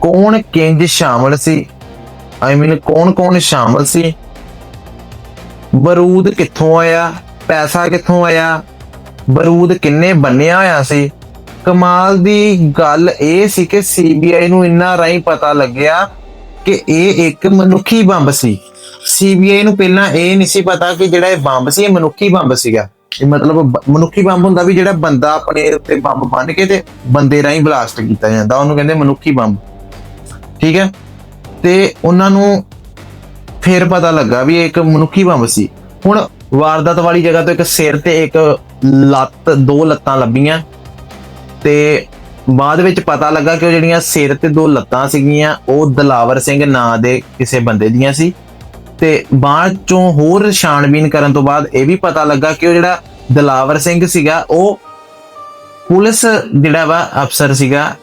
Speaker 1: ਕੌਣ ਕਿੰਜ ਸ਼ਾਮਲ ਸੀ? ਆਈ ਮੀਨ ਕੌਣ ਕੌਣ ਸ਼ਾਮਲ ਸੀ? ਬਰੂਦ ਕਿੱਥੋਂ ਆਇਆ? ਪੈਸਾ ਕਿੱਥੋਂ ਆਇਆ? ਬਰੂਦ ਕਿੰਨੇ ਬੰਨਿਆ ਹੋਇਆ ਸੀ? ਕਮਾਲ ਦੀ ਗੱਲ ਇਹ ਸੀ ਕਿ ਸੀਬੀਆਈ ਨੂੰ ਇੰਨਾ ਰਾਈ ਪਤਾ ਲੱਗਿਆ ਕਿ ਇਹ ਇੱਕ ਮਨੁੱਖੀ ਬੰਬ ਸੀ। ਸੀਬੀਆਈ ਨੂੰ ਪਹਿਲਾਂ ਇਹ ਨਹੀਂ ਸੀ ਪਤਾ ਕਿ ਜਿਹੜਾ ਇਹ ਬੰਬ ਸੀ, ਇਹ ਮਨੁੱਖੀ ਬੰਬ ਸੀਗਾ। ਇਹ ਮਤਲਬ ਮਨੁੱਖੀ ਬੰਬ ਹੁੰਦਾ ਵੀ ਜਿਹੜਾ ਬੰਦਾ ਆਪਣੇ ਉੱਤੇ ਬੰਬ ਬੰਨ ਕੇ ਤੇ ਬੰਦੇ ਰਾਹੀਂ ਬਲਾਸਟ ਕੀਤਾ ਜਾਂਦਾ, ਉਹਨੂੰ ਕਹਿੰਦੇ ਮਨੁੱਖੀ ਬੰਬ। ਠੀਕ ਹੈ? ਤੇ ਉਹਨਾਂ ਨੂੰ ਫਿਰ ਪਤਾ ਲੱਗਾ ਵੀ ਇਹ ਇੱਕ ਮਨੁੱਖੀ ਬੰਬ ਸੀ। ਹੁਣ ਵਾਰਦਾਤ ਵਾਲੀ ਜਗ੍ਹਾ ਤੋਂ ਇੱਕ ਸਿਰ ਤੇ ਇੱਕ ਲੱਤ, ਦੋ ਲੱਤਾਂ ਲੱਭੀਆਂ। ਤੇ ਬਾਅਦ ਵਿੱਚ ਪਤਾ ਲੱਗਾ ਕਿ ਉਹ ਜਿਹੜੀਆਂ ਸਿਰ ਤੇ ਦੋ ਲੱਤਾਂ ਸੀਗੀਆਂ, ਉਹ ਦਲਾਵਰ ਸਿੰਘ ਨਾਂ ਦੇ ਕਿਸੇ ਬੰਦੇ ਦੀਆਂ ਸੀ। ਤੇ ਬਾਅਦ ਚੋਂ ਹੋਰ ਛਾਣਬੀਨ ਕਰਨ ਤੋਂ ਬਾਅਦ ਇਹ ਵੀ ਪਤਾ ਲੱਗਾ ਕਿ ਉਹ ਜਿਹੜਾ ਦਲਾਵਰ ਸਿੰਘ ਸੀਗਾ, ਉਹ ਪੁਲਿਸ ਜਿਹੜਾ ਵਾ ਅਫਸਰ ਸੀਗਾ,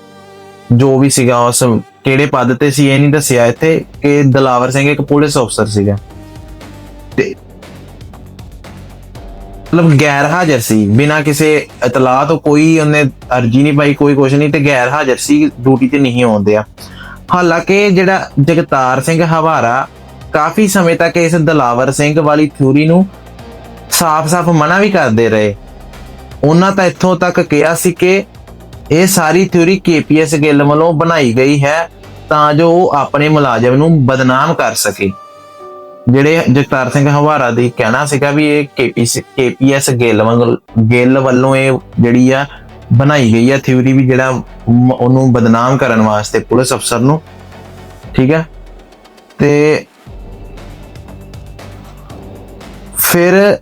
Speaker 1: ਜੋ ਵੀ ਸੀਗਾ, ਉਸ ਕਿਹੜੇ ਪਦ ਤੇ ਸੀ, ਇਹ ਨਹੀਂ ਦੱਸਿਆ ਇੱਥੇ ਕਿ ਦਲਾਵਰ ਸਿੰਘ ਇੱਕ ਪੁਲਿਸ ਅਫਸਰ ਸੀਗਾ। ਤੇ ਮਤਲਬ ਗੈਰ ਹਾਜ਼ਰ ਸੀ, ਬਿਨਾਂ ਕਿਸੇ ਇਤਲਾਹ ਤੋਂ ਕੋਈ ਉਹਨੇ ਅਰਜੀ ਨਹੀਂ ਪਾਈ, ਕੋਈ ਕੁਛ ਨਹੀਂ ਤੇ ਗੈਰ ਹਾਜ਼ਰ ਸੀ, ਡਿਊਟੀ ਤੇ ਨਹੀਂ ਆਉਂਦੇ ਆ ਹਾਲਾਂਕਿ ਜਿਹੜਾ ਜਗਤਾਰ ਸਿੰਘ ਹਵਾਰਾ ਕਾਫੀ ਸਮੇਂ ਤੱਕ ਇਸ ਦਲਾਵਰ ਸਿੰਘ ਵਾਲੀ ਥਿਊਰੀ ਨੂੰ ਸਾਫ਼-ਸਾਫ਼ ਮਨਾ ਵੀ ਕਰਦੇ ਰਹੇ। ਉਹਨਾਂ ਤਾਂ ਇੱਥੋਂ ਤੱਕ ਕਿਹਾ ਸੀ ਕਿ ਇਹ ਸਾਰੀ ਥਿਊਰੀ ਕੇਪੀਐਸ ਗਿੱਲ ਵੱਲੋਂ ਬਣਾਈ ਗਈ ਹੈ, ਤਾਂ ਜੋ ਉਹ ਆਪਣੇ ਮੁਲਾਜ਼ਮ ਨੂੰ ਬਦਨਾਮ ਕਰ ਸਕੇ। ਜਿਹੜੇ ਜਗਤਾਰ ਸਿੰਘ ਹਵਾਰਾ ਦੀ ਕਹਿਣਾ ਸੀਗਾ ਵੀ ਇਹ ਕੇਪੀਐਸ ਕੇਪੀਐਸ ਗਿੱਲ ਵੱਲੋਂ ਗਿੱਲ ਵੱਲੋਂ ਇਹ ਜਿਹੜੀ ਆ ਬਣਾਈ ਗਈ ਆ ਥਿਊਰੀ ਵੀ ਜਿਹੜਾ ਉਹਨੂੰ ਬਦਨਾਮ ਕਰਨ ਵਾਸਤੇ ਪੁਲਿਸ ਅਫਸਰ ਨੂੰ, ਠੀਕ ਹੈ ਤੇ ਫਿਰ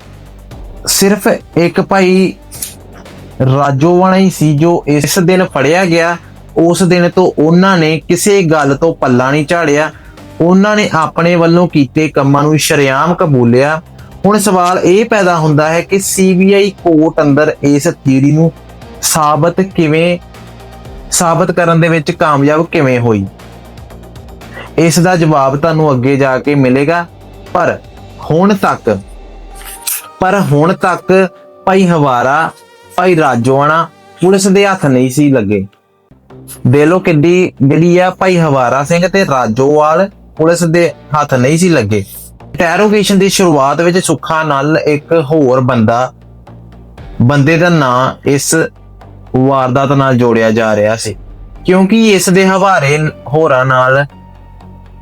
Speaker 1: ਸਿਰਫ ਇੱਕ ਭਾਈ ਰਾਜੋਵਾਲਾ ਹੀ ਸੀ ਜੋ ਇਸ ਦਿਨ ਫੜਿਆ ਗਿਆ। ਉਸ ਦਿਨ ਤੋਂ ਉਹਨਾਂ ਨੇ ਕਿਸੇ ਗੱਲ ਤੋਂ ਪੱਲਾ ਨਹੀਂ ਝਾੜਿਆ। ਉਹਨਾਂ ਨੇ ਆਪਣੇ ਵੱਲੋਂ ਕੀਤੇ ਕੰਮਾਂ ਨੂੰ ਸ਼ਰੇਆਮ ਕਬੂਲਿਆ। ਹੁਣ ਸਵਾਲ ਇਹ ਪੈਦਾ ਹੁੰਦਾ ਹੈ ਕਿ ਸੀਬੀਆਈ ਕੋਰਟ ਅੰਦਰ ਇਸ ਥਿਊਰੀ ਨੂੰ ਸਾਬਤ ਕਿਵੇਂ, ਸਾਬਤ ਕਰਨ ਦੇ ਵਿੱਚ ਕਾਮਯਾਬ ਕਿਵੇਂ ਹੋਈ? ਇਸ ਦਾ ਜਵਾਬ ਤੁਹਾਨੂੰ ਅੱਗੇ ਜਾ ਕੇ ਮਿਲੇਗਾ। ਪਰ ਹੁਣ ਤੱਕ ਪਰ ਹੁਣ ਤੱਕ ਭਾਈ ਹਵਾਰਾ, ਭਾਈ ਰਾਜੋਆਣਾ ਪੁਲਿਸ ਦੇ ਹੱਥ ਨਹੀਂ ਸੀ ਲੱਗੇ। ਦੇ ਲੋ ਕਿੱਡੀ, ਜਿਹੜੀ ਆ ਭਾਈ ਹਵਾਰਾ ਸਿੰਘ ਤੇ ਰਾਜੋਵਾਲ ਪੁਲਿਸ ਦੇ ਹੱਥ ਨਹੀਂ ਸੀ ਲੱਗੇ। ਇੰਟਰੋਗੇਸ਼ਨ ਦੀ ਸ਼ੁਰੂਆਤ ਵਿੱਚ ਸੁੱਖਾ ਨਾਲ ਇੱਕ ਹੋਰ ਬੰਦਾ, ਬੰਦੇ ਦਾ ਨਾਂ ਇਸ ਵਾਰਦਾਤ ਨਾਲ ਜੋੜਿਆ ਜਾ ਰਿਹਾ ਸੀ। ਕਿਉਂਕਿ ਇਸ ਦੇ ਹਵਾਰੇ ਹੋਰਾਂ ਨਾਲ,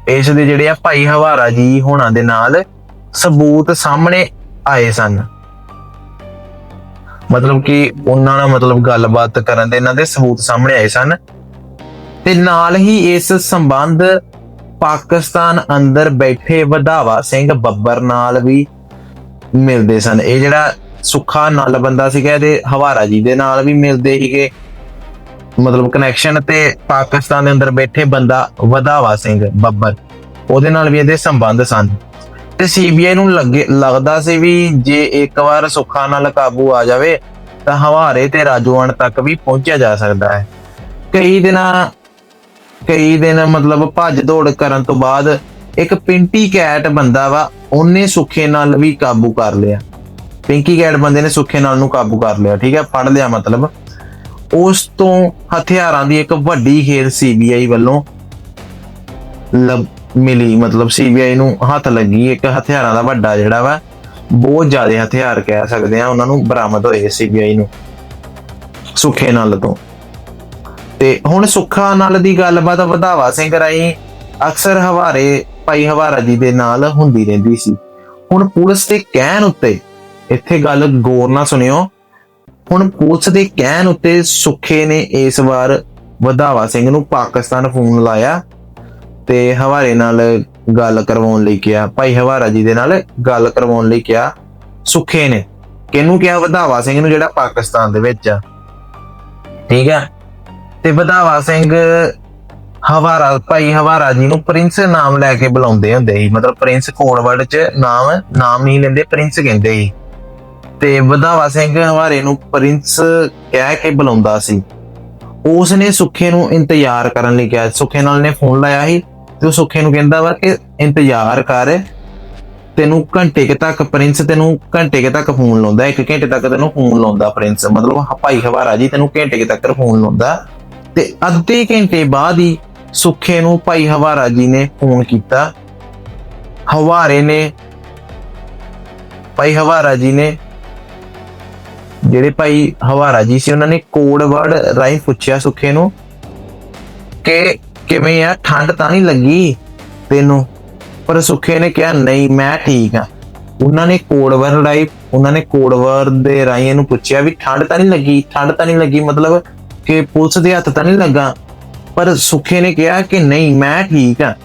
Speaker 1: ਇਸ ਦੇ ਜਿਹੜੇ ਆ ਭਾਈ ਹਵਾਰਾ ਜੀ ਹੋਣਾ ਦੇ ਨਾਲ ਸਬੂਤ ਸਾਹਮਣੇ ਆਏ ਸਨ। ਮਤਲਬ ਕਿ ਉਹਨਾਂ ਨਾਲ ਮਤਲਬ ਗੱਲਬਾਤ ਕਰਨ ਦੇ ਇਹਨਾਂ ਦੇ ਸਬੂਤ ਸਾਹਮਣੇ ਆਏ ਸਨ। ਤੇ ਨਾਲ ਹੀ ਇਸ ਸੰਬੰਧ ਪਾਕਿਸਤਾਨ ਅੰਦਰ ਬੈਠੇ ਵਧਾਵਾ ਸਿੰਘ ਬੱਬਰ ਨਾਲ ਵੀ ਮਿਲਦੇ ਸਨ। ਇਹ ਜਿਹੜਾ ਸੁੱਖਾ ਨਾਲ ਬੰਦਾ ਸੀਗਾ, ਇਹਦੇ ਹਵਾਰਾ ਜੀ ਦੇ ਨਾਲ ਵੀ ਮਿਲਦੇ ਸੀਗੇ। ਮਤਲਬ ਕਨੈਕਸ਼ਨ ਤੇ ਪਾਕਿਸਤਾਨ ਦੇ ਅੰਦਰ ਬੈਠੇ ਬੰਦਾ ਵਧਾਵਾ ਸਿੰਘ ਬੱਬਰ, ਉਹਦੇ ਨਾਲ ਵੀ ਇਹਦੇ ਸੰਬੰਧ ਸਨ। ਤੇ ਸੀਬੀਆਈ ਨੂੰ ਲੱਗੇ, ਲੱਗਦਾ ਸੀ ਵੀ ਜੇ ਇੱਕ ਵਾਰ ਸੁੱਖਾ ਨਾਲ ਕਾਬੂ ਆ ਜਾਵੇ, ਤਾਂ ਹਵਾਰੇ ਤੇ ਰਾਜੋਆਣ ਤੱਕ ਵੀ ਪਹੁੰਚਿਆ ਜਾ ਸਕਦਾ ਹੈ। ਕਈ ਦਿਨਾਂ, ਕਈ ਦਿਨ ਮਤਲਬ ਭੱਜ ਦੌੜ ਕਰਨ ਤੋਂ ਬਾਅਦ ਇੱਕ ਪਿੰਟੀ ਕੈਟ ਬੰਦਾ ਵਾ, ਉਹਨੇ ਸੁੱਖੇ ਨਾਲ ਵੀ ਕਾਬੂ ਕਰ ਲਿਆ। ਪਿੰਕੀ ਕੈਟ ਬੰਦੇ ਨੇ ਸੁੱਖੇ ਨਾਲ ਨੂੰ ਕਾਬੂ ਕਰ ਲਿਆ, ਠੀਕ ਹੈ? ਫੜ ਲਿਆ ਮਤਲਬ। ਉਸ ਤੋਂ ਹਥਿਆਰਾਂ ਦੀ ਇੱਕ ਵੱਡੀ ਖੇਲ ਸੀਬੀਆਈ ਵੱਲੋਂ ਲੱਭ ਮਿਲੀ, ਮਤਲਬ ਸੀਬੀਆਈ ਨੂੰ ਹੱਥ ਲੱਗੀ, ਇੱਕ ਹਥਿਆਰਾਂ ਦਾ ਵੱਡਾ ਜਿਹੜਾ ਵਾ, ਬਹੁਤ ਜ਼ਿਆਦਾ ਹਥਿਆਰ ਕਹਿ ਸਕਦੇ ਆ ਉਹਨਾਂ ਨੂੰ ਬਰਾਮਦ ਹੋਏ ਸੀਬੀਆਈ ਨੂੰ, ਸੁੱਖੇ ਨਾਲ ਤੋਂ। ਤੇ ਹੁਣ ਸੁੱਖਾ ਨਾਲ ਦੀ ਗੱਲਬਾਤ ਵਧਾਵਾ ਸਿੰਘ ਰਾਈ ਅਕਸਰ ਹਵਾਰੇ, ਭਾਈ ਹਵਾਰਾ ਜੀ ਦੇ ਨਾਲ ਹੁੰਦੀ ਰਹਿੰਦੀ ਸੀ। ਹੁਣ ਪੁਲਿਸ ਦੇ ਕਹਿਣ ਉੱਤੇ, ਇੱਥੇ ਗੱਲ ਗੌਰ ਨਾਲ ਸੁਣਿਓ, ਹੁਣ ਪੁਲਿਸ ਦੇ ਕਹਿਣ ਉੱਤੇ ਸੁੱਖੇ ਨੇ ਇਸ ਵਾਰ ਵਧਾਵਾ ਸਿੰਘ ਨੂੰ ਪਾਕਿਸਤਾਨ ਫੋਨ ਲਾਇਆ। ਤੇ ਹਵਾਰੇ ਨਾਲ ਗੱਲ ਕਰਵਾਉਣ ਲਈ ਕਿਹਾ। ਭਾਈ ਹਵਾਰਾ ਜੀ ਦੇ ਨਾਲ ਗੱਲ ਕਰਵਾਉਣ ਲਈ ਕਿਹਾ। ਸੁੱਖੇ ਨੇ। ਕਿਹਨੂੰ ਕਿਹਾ? ਵਧਾਵਾ ਸਿੰਘ ਨੂੰ, ਜਿਹੜਾ ਪਾਕਿਸਤਾਨ ਦੇ ਵਿੱਚ ਆ। ਠੀਕ ਹੈ ਤੇ ਵਧਾਵਾ ਸਿੰਘ ਹਵਾਰਾ, ਭਾਈ ਹਵਾਰਾ ਜੀ ਨੂੰ ਪ੍ਰਿੰਸ ਨਾਮ ਲੈ ਕੇ ਬੁਲਾਉਂਦੇ ਹੁੰਦੇ ਸੀ। ਮਤਲਬ ਪ੍ਰਿੰਸ ਕੋਡ ਚ ਨਾਮ ਨਾਮ ਨਹੀਂ ਲੈਂਦੇ, ਪ੍ਰਿੰਸ ਕਹਿੰਦੇ ਸੀ। ਤੇ ਵਧਾਵਾ ਸਿੰਘ ਹਵਾਰੇ ਨੂੰ ਪ੍ਰਿੰਸ ਕਹਿ ਕੇ ਬੁਲਾਉਂਦਾ ਸੀ। ਉਸ ਨੇ ਸੁੱਖੇ ਨੂੰ ਇੰਤਜ਼ਾਰ ਕਰਨ ਲਈ ਕਿਹਾ। ਸੁੱਖੇ ਨਾਲ ਨੇ ਫੋਨ ਲਾਇਆ ਸੀ। ਤੇ ਉਹ ਸੁੱਖੇ ਨੂੰ ਕਹਿੰਦਾ ਵਾ ਕਿ ਇੰਤਜ਼ਾਰ ਕਰ। ਤੈਨੂੰ ਘੰਟੇ ਕੁ ਤੱਕ ਪ੍ਰਿੰਸ ਤੈਨੂੰ ਘੰਟੇ ਕੁ ਤੱਕ ਫੋਨ ਲਾਉਂਦਾ, ਇੱਕ ਘੰਟੇ ਤੱਕ ਤੈਨੂੰ ਫੋਨ ਲਾਉਂਦਾ ਪ੍ਰਿੰਸ। ਮਤਲਬ ਭਾਈ ਹਵਾਰਾ ਜੀ ਤੈਨੂੰ ਘੰਟੇ ਕੁ ਤੱਕ ਫੋਨ ਲਾਉਂਦਾ। ਤੇ ਅੱਧੇ ਘੰਟੇ ਬਾਅਦ ਹੀ ਸੁੱਖੇ ਨੂੰ ਭਾਈ ਹਵਾਰਾ ਜੀ ਨੇ ਫੋਨ ਕੀਤਾ। ਹਵਾਰੇ ਨੇ, ਭਾਈ ਹਵਾਰਾ ਜੀ ਨੇ, ਜਿਹੜੇ ਭਾਈ ਹਵਾਰਾ ਜੀ ਸੀ, ਉਹਨਾਂ ਨੇ ਕੋਡ ਵਰਡ ਰਾਈ ਪੁੱਛਿਆ ਸੁੱਖੇ ਨੂੰ ਕਿ ਕਿਵੇਂ ਆ? ਠੰਡ ਤਾਂ ਨਹੀਂ ਲੱਗੀ ਤੈਨੂੰ? ਪਰ ਸੁੱਖੇ ਨੇ ਕਿਹਾ, ਨਹੀਂ, ਮੈਂ ਠੀਕ ਆ। ਉਹਨਾਂ ਨੇ ਕੋਡ ਲੜਾਈ, ਉਹਨਾਂ ਨੇ ਕੋਡ ਦੇ ਰਾਈ ਇਹਨੂੰ ਪੁੱਛਿਆ ਵੀ ਠੰਡ ਤਾਂ ਨਹੀਂ ਲੱਗੀ? ਠੰਡ ਤਾਂ ਨਹੀਂ ਲੱਗੀ ਮਤਲਬ ਕਿ ਪੁਲਿਸ ਦੇ ਹੱਥ ਤਾਂ ਨਹੀਂ ਲੱਗਾ? ਪਰ ਸੁੱਖੇ ਨੇ ਕਿਹਾ ਕਿ ਨਹੀਂ, ਮੈਂ ਠੀਕ ਆ।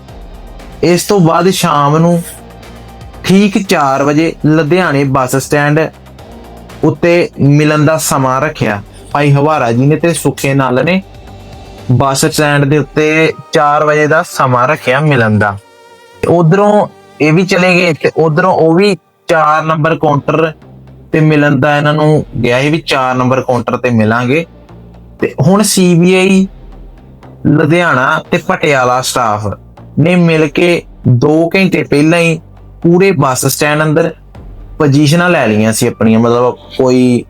Speaker 1: ਇਸ ਤੋਂ ਬਾਅਦ ਸ਼ਾਮ ਨੂੰ ਠੀਕ 4 ਵਜੇ ਲੁਧਿਆਣੇ ਬੱਸ ਸਟੈਂਡ ਉੱਤੇ ਮਿਲਣ ਦਾ ਸਮਾਂ ਰੱਖਿਆ। ਭਾਈ ਹਵਾਰਾ ਜੀ ਨੇ ਤੇ ਸੁੱਖੇ ਨਾਲ ਨੇ ਬੱਸ ਸਟੈਂਡ ਦੇ ਉੱਤੇ 4 ਵਜੇ ਦਾ ਸਮਾਂ ਰੱਖਿਆ ਮਿਲਣ ਦਾ। ਉਧਰੋਂ ਇਹ ਵੀ ਚਲੇ ਗਏ ਤੇ ਉਧਰੋਂ ਉਹ ਵੀ 4 ਨੰਬਰ ਕਾਊਂਟਰ ਤੇ ਮਿਲਣ ਦਾ ਇਹਨਾਂ ਨੂੰ ਗਿਆ ਸੀ ਵੀ 4 ਨੰਬਰ ਕਾਊਂਟਰ ਤੇ ਮਿਲਾਂਗੇ। ਤੇ ਹੁਣ ਸੀਬੀਆਈ ਲੁਧਿਆਣਾ ਤੇ ਪਟਿਆਲਾ ਸਟਾਫ ਨੇ ਮਿਲ ਕੇ 2 ਘੰਟੇ ਪਹਿਲਾਂ ਹੀ ਪੂਰੇ ਬੱਸ ਸਟੈਂਡ ਅੰਦਰ ਪੋਜੀਸ਼ਨਾਂ ਲੈ ਲਈਆਂ ਸੀ ਆਪਣੀਆਂ। ਮਤਲਬ ਕੋਈ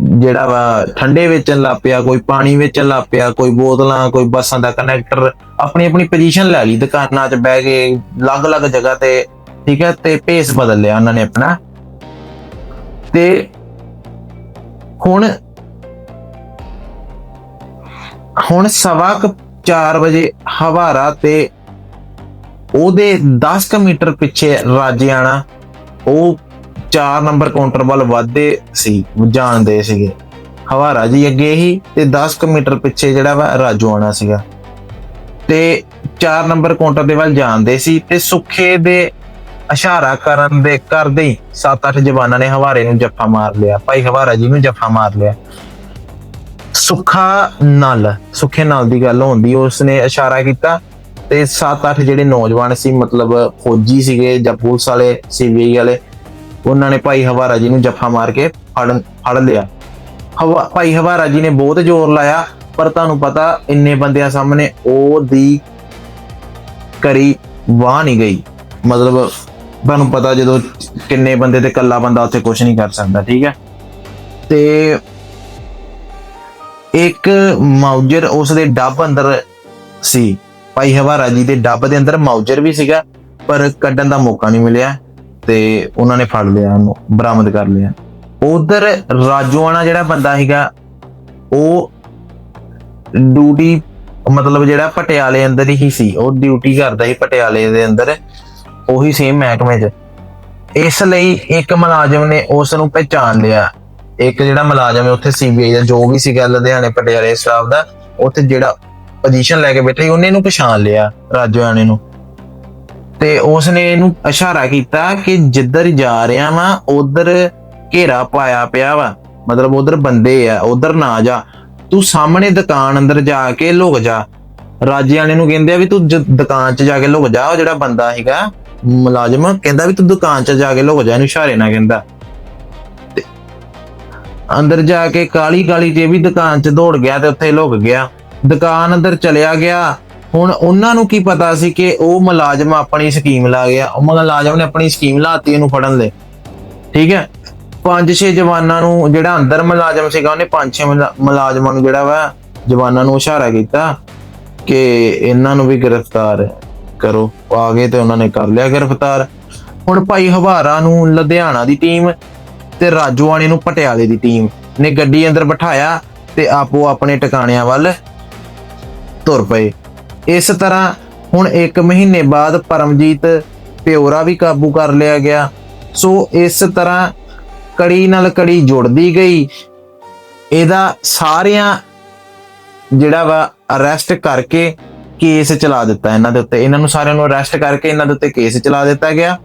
Speaker 1: ਜਿਹੜਾ ਵਾ ਠੰਡੇ ਵੇਚਣ ਲੱਗ ਪਿਆ, ਕੋਈ ਪਾਣੀ ਵੇਚਣ ਲੱਗ ਪਿਆ, ਕੋਈ ਬੋਤਲਾਂ, ਕੋਈ ਬੱਸਾਂ ਦਾ ਕਨੈਕਟਰ ਆਪਣੀ ਆਪਣੀ ਪੋਜੀਸ਼ਨ ਲੈ ਲਈ, ਦੁਕਾਨਾਂ 'ਚ ਬਹਿ ਕੇ, ਅਲੱਗ-ਅਲੱਗ ਜਗ੍ਹਾ ਤੇ, ਠੀਕ ਹੈ, ਤੇ ਭੇਸ ਬਦਲ ਲਿਆ ਉਹਨਾਂ ਨੇ ਆਪਣਾ। ਤੇ ਹੁਣ ਹੁਣ ਸਵਾ ਕੁ 4 ਵਜੇ ਹਵਾਰਾ ਤੇ ਉਹਦੇ 10 ਕੁ ਮੀਟਰ ਪਿੱਛੇ ਰਾਜਿਆਣਾ, ਉਹ 4 ਨੰਬਰ ਕਾਊਂਟਰ ਵੱਲ ਵੱਧਦੇ ਸੀ, ਜਾਣਦੇ ਸੀਗੇ। ਹਵਾਰਾ ਜੀ ਅੱਗੇ ਹੀ ਤੇ 10 ਕੁ ਮੀਟਰ ਪਿੱਛੇ ਜਿਹੜਾ ਵਾ ਰਾਜੂ ਆਣਾ ਸੀਗਾ। ਤੇ 4 ਨੰਬਰ ਕਾਊਂਟਰ ਦੇ ਵੱਲ ਜਾਂਦੇ ਸੀ ਤੇ ਸੁੱਖੇ ਦੇ ਇਸ਼ਾਰਾ ਕਰਨ ਦੇ ਕਰਦੇ ਹੀ 7-8 ਜਵਾਨਾਂ ਨੇ ਹਵਾਰੇ ਨੂੰ ਜੱਫਾ ਮਾਰ ਲਿਆ। ਭਾਈ ਹਵਾਰਾ ਜੀ ਨੂੰ ਜੱਫਾ ਮਾਰ ਲਿਆ। ਸੁੱਖਾ ਨਲ, ਸੁੱਖੇ ਨਲ ਦੀ ਗੱਲ ਹੁੰਦੀ ਉਸਨੇ ਇਸ਼ਾਰਾ ਕੀਤਾ ਤੇ 7-8 ਜਿਹੜੇ ਨੌਜਵਾਨ ਸੀ, ਮਤਲਬ ਫੌਜੀ ਸੀਗੇ ਜਾਂ ਪੁਲਿਸ ਵਾਲੇ ਸੀਬੀਆਈ ਵਾਲੇ ਉਹਨਾਂ ਨੇ ਭਾਈ ਹਵਾਰਾ ਜੀ ਨੂੰ ਜੱਫਾ ਮਾਰ ਕੇ ਫੜਨ ਫੜ ਲਿਆ। ਹਵਾ, ਭਾਈ ਹਵਾਰਾ ਜੀ ਨੇ ਬਹੁਤ ਜ਼ੋਰ ਲਾਇਆ, ਪਰ ਤੁਹਾਨੂੰ ਪਤਾ ਇੰਨੇ ਬੰਦਿਆਂ ਸਾਹਮਣੇ ਉਹ ਦੀ ਕਰੀ ਵਾਹ ਨਹੀਂ ਗਈ। ਮਤਲਬ ਤੁਹਾਨੂੰ ਪਤਾ ਜਦੋਂ ਕਿੰਨੇ ਬੰਦੇ ਤੇ ਕੱਲਾ ਬੰਦਾ ਉੱਥੇ ਕੁਝ ਨਹੀਂ ਕਰ ਸਕਦਾ, ਠੀਕ ਹੈ? ਤੇ ਇੱਕ ਮਾਊਜਰ ਉਸ ਦੇ ਡੱਬ ਅੰਦਰ ਸੀ। ਭਾਈ ਹਵਾਰਾ ਜੀ ਦੇ ਡੱਬ ਦੇ ਅੰਦਰ ਮਾਊਜਰ ਵੀ ਸੀਗਾ, ਪਰ ਕੱਢਣ ਦਾ ਮੌਕਾ ਨਹੀਂ ਮਿਲਿਆ। ਤੇ ਉਹਨਾਂ ਨੇ ਫੜ ਲਿਆ ਉਹਨੂੰ, ਬਰਾਮਦ ਕਰ ਲਿਆ। ਉਧਰ ਰਾਜੂਆਣਾ ਜਿਹੜਾ ਬੰਦਾ ਸੀਗਾ, ਉਹ ਡਿਊਟੀ ਮਤਲਬ ਜਿਹੜਾ ਪਟਿਆਲੇ ਅੰਦਰ ਹੀ ਸੀ, ਉਹ ਡਿਊਟੀ ਕਰਦਾ ਸੀ ਪਟਿਆਲੇ ਦੇ ਅੰਦਰ, ਉਹੀ ਸੇਮ ਮਹਿਕਮੇ 'ਚ। ਇਸ ਲਈ ਇੱਕ ਮੁਲਾਜ਼ਮ ਨੇ ਉਸ ਨੂੰ ਪਹਿਚਾਨ ਲਿਆ। ਇੱਕ ਜਿਹੜਾ ਮੁਲਾਜ਼ਮ ਹੈ, ਉੱਥੇ ਸੀਬੀਆਈ ਦਾ ਜੋ ਵੀ ਸੀਗਾ ਲੁਧਿਆਣੇ ਪਟਿਆਲੇ ਸਟਾਫ ਦਾ, ਉੱਥੇ ਜਿਹੜਾ ਪੋਜੀਸ਼ਨ ਲੈ ਕੇ ਬੈਠਾ ਸੀ, ਉਹਨੇ ਨੂੰ ਪਛਾਣ ਲਿਆ, ਰਾਜੋਆਣੇ ਨੂੰ। ਤੇ ਉਸ ਨੇ ਇਹਨੂੰ ਇਸ਼ਾਰਾ ਕੀਤਾ ਕਿ ਜਿੱਧਰ ਜਾ ਰਿਹਾ ਵਾ, ਉਧਰ ਘੇਰਾ ਪਾਇਆ ਪਿਆ ਵਾ। ਮਤਲਬ ਉਧਰ ਬੰਦੇ ਆ, ਉਧਰ ਨਾ ਜਾ। ਤੂੰ ਸਾਹਮਣੇ ਦੁਕਾਨ ਅੰਦਰ ਜਾ ਕੇ ਲੁਕ ਜਾ। ਰਾਜੇ ਵਾਲੇ ਨੂੰ ਕਹਿੰਦੇ ਆ ਵੀ ਤੂੰ ਦੁਕਾਨ 'ਚ ਜਾ ਕੇ ਲੁਕ ਜਾ, ਉਹ ਜਿਹੜਾ ਬੰਦਾ ਹੈਗਾ ਮੁਲਾਜ਼ਮ, ਕਹਿੰਦਾ ਵੀ ਤੂੰ ਦੁਕਾਨ 'ਚ ਜਾ ਕੇ ਲੁਕ ਜਾ, ਇਹਨੂੰ ਇਸ਼ਾਰੇ ਨਾਲ ਕਹਿੰਦਾ। ਤੇ ਅੰਦਰ ਜਾ ਕੇ ਕਾਲੀ ਕਾਲੀ ਜੇ ਵੀ ਦੁਕਾਨ 'ਚ ਦੌੜ ਗਿਆ ਤੇ ਉੱਥੇ ਲੁਕ ਗਿਆ। ਦੁਕਾਨ ਅੰਦਰ ਚਲਿਆ ਗਿਆ। ਹੁਣ ਉਹਨਾਂ ਨੂੰ ਕੀ ਪਤਾ ਸੀ ਕਿ ਉਹ ਮੁਲਾਜ਼ਮ ਆਪਣੀ ਸਕੀਮ ਲਾ ਗਿਆ, ਉਹ ਮੁਲਾਜ਼ਮ ਨੇ ਆਪਣੀ ਸਕੀਮ ਲਾਤੀ ਇਹਨੂੰ ਫੜਨ ਲਈ। ਠੀਕ ਹੈ? ਪੰਜ ਛੇ ਜਵਾਨਾਂ ਨੂੰ ਜਿਹੜਾ ਅੰਦਰ ਮੁਲਾਜ਼ਮ ਸੀਗਾ, ਉਹਨੇ ਪੰਜ ਛੇ ਮੁਲਾ- ਮੁਲਾਜ਼ਮਾਂ ਨੂੰ ਜਿਹੜਾ ਵਾ, ਜਵਾਨਾਂ ਨੂੰ ਇਸ਼ਾਰਾ ਕੀਤਾ ਕਿ ਇਹਨਾਂ ਨੂੰ ਵੀ ਗ੍ਰਿਫਤਾਰ ਕਰੋ। ਆ ਗਏ ਤੇ ਉਹਨਾਂ ਨੇ ਕਰ ਲਿਆ ਗ੍ਰਿਫਤਾਰ। ਹੁਣ ਭਾਈ ਹਵਾਰਾ ਨੂੰ ਲੁਧਿਆਣਾ ਦੀ ਟੀਮ ਤੇ ਰਾਜੂਆਣੇ ਨੂੰ ਪਟਿਆਲੇ ਦੀ ਟੀਮ ਨੇ ਗੱਡੀ ਅੰਦਰ ਬਿਠਾਇਆ ਤੇ ਆਪੋ ਆਪਣੇ ਟਿਕਾਣਿਆਂ ਵੱਲ ਤੁਰ ਪਏ। ਇਸ ਤਰ੍ਹਾਂ ਹੁਣ 1 ਮਹੀਨੇ ਬਾਅਦ ਪਰਮਜੀਤ ਪਿਓਰਾ ਵੀ ਕਾਬੂ ਕਰ ਲਿਆ ਗਿਆ। ਸੋ ਇਸ ਤਰ੍ਹਾਂ ਕੜੀ ਨਾਲ ਕੜੀ ਜੁੜਦੀ ਗਈ। ਇਹਦਾ ਸਾਰਿਆਂ ਜਿਹੜਾ ਵਾ ਅਰੈਸਟ ਕਰਕੇ ਕੇਸ ਚਲਾ ਦਿੱਤਾ ਇਹਨਾਂ ਦੇ ਉੱਤੇ। ਇਹਨਾਂ ਨੂੰ ਸਾਰਿਆਂ ਨੂੰ ਅਰੈਸਟ ਕਰਕੇ ਇਹਨਾਂ ਦੇ ਉੱਤੇ ਕੇਸ ਚਲਾ ਦਿੱਤਾ ਗਿਆ।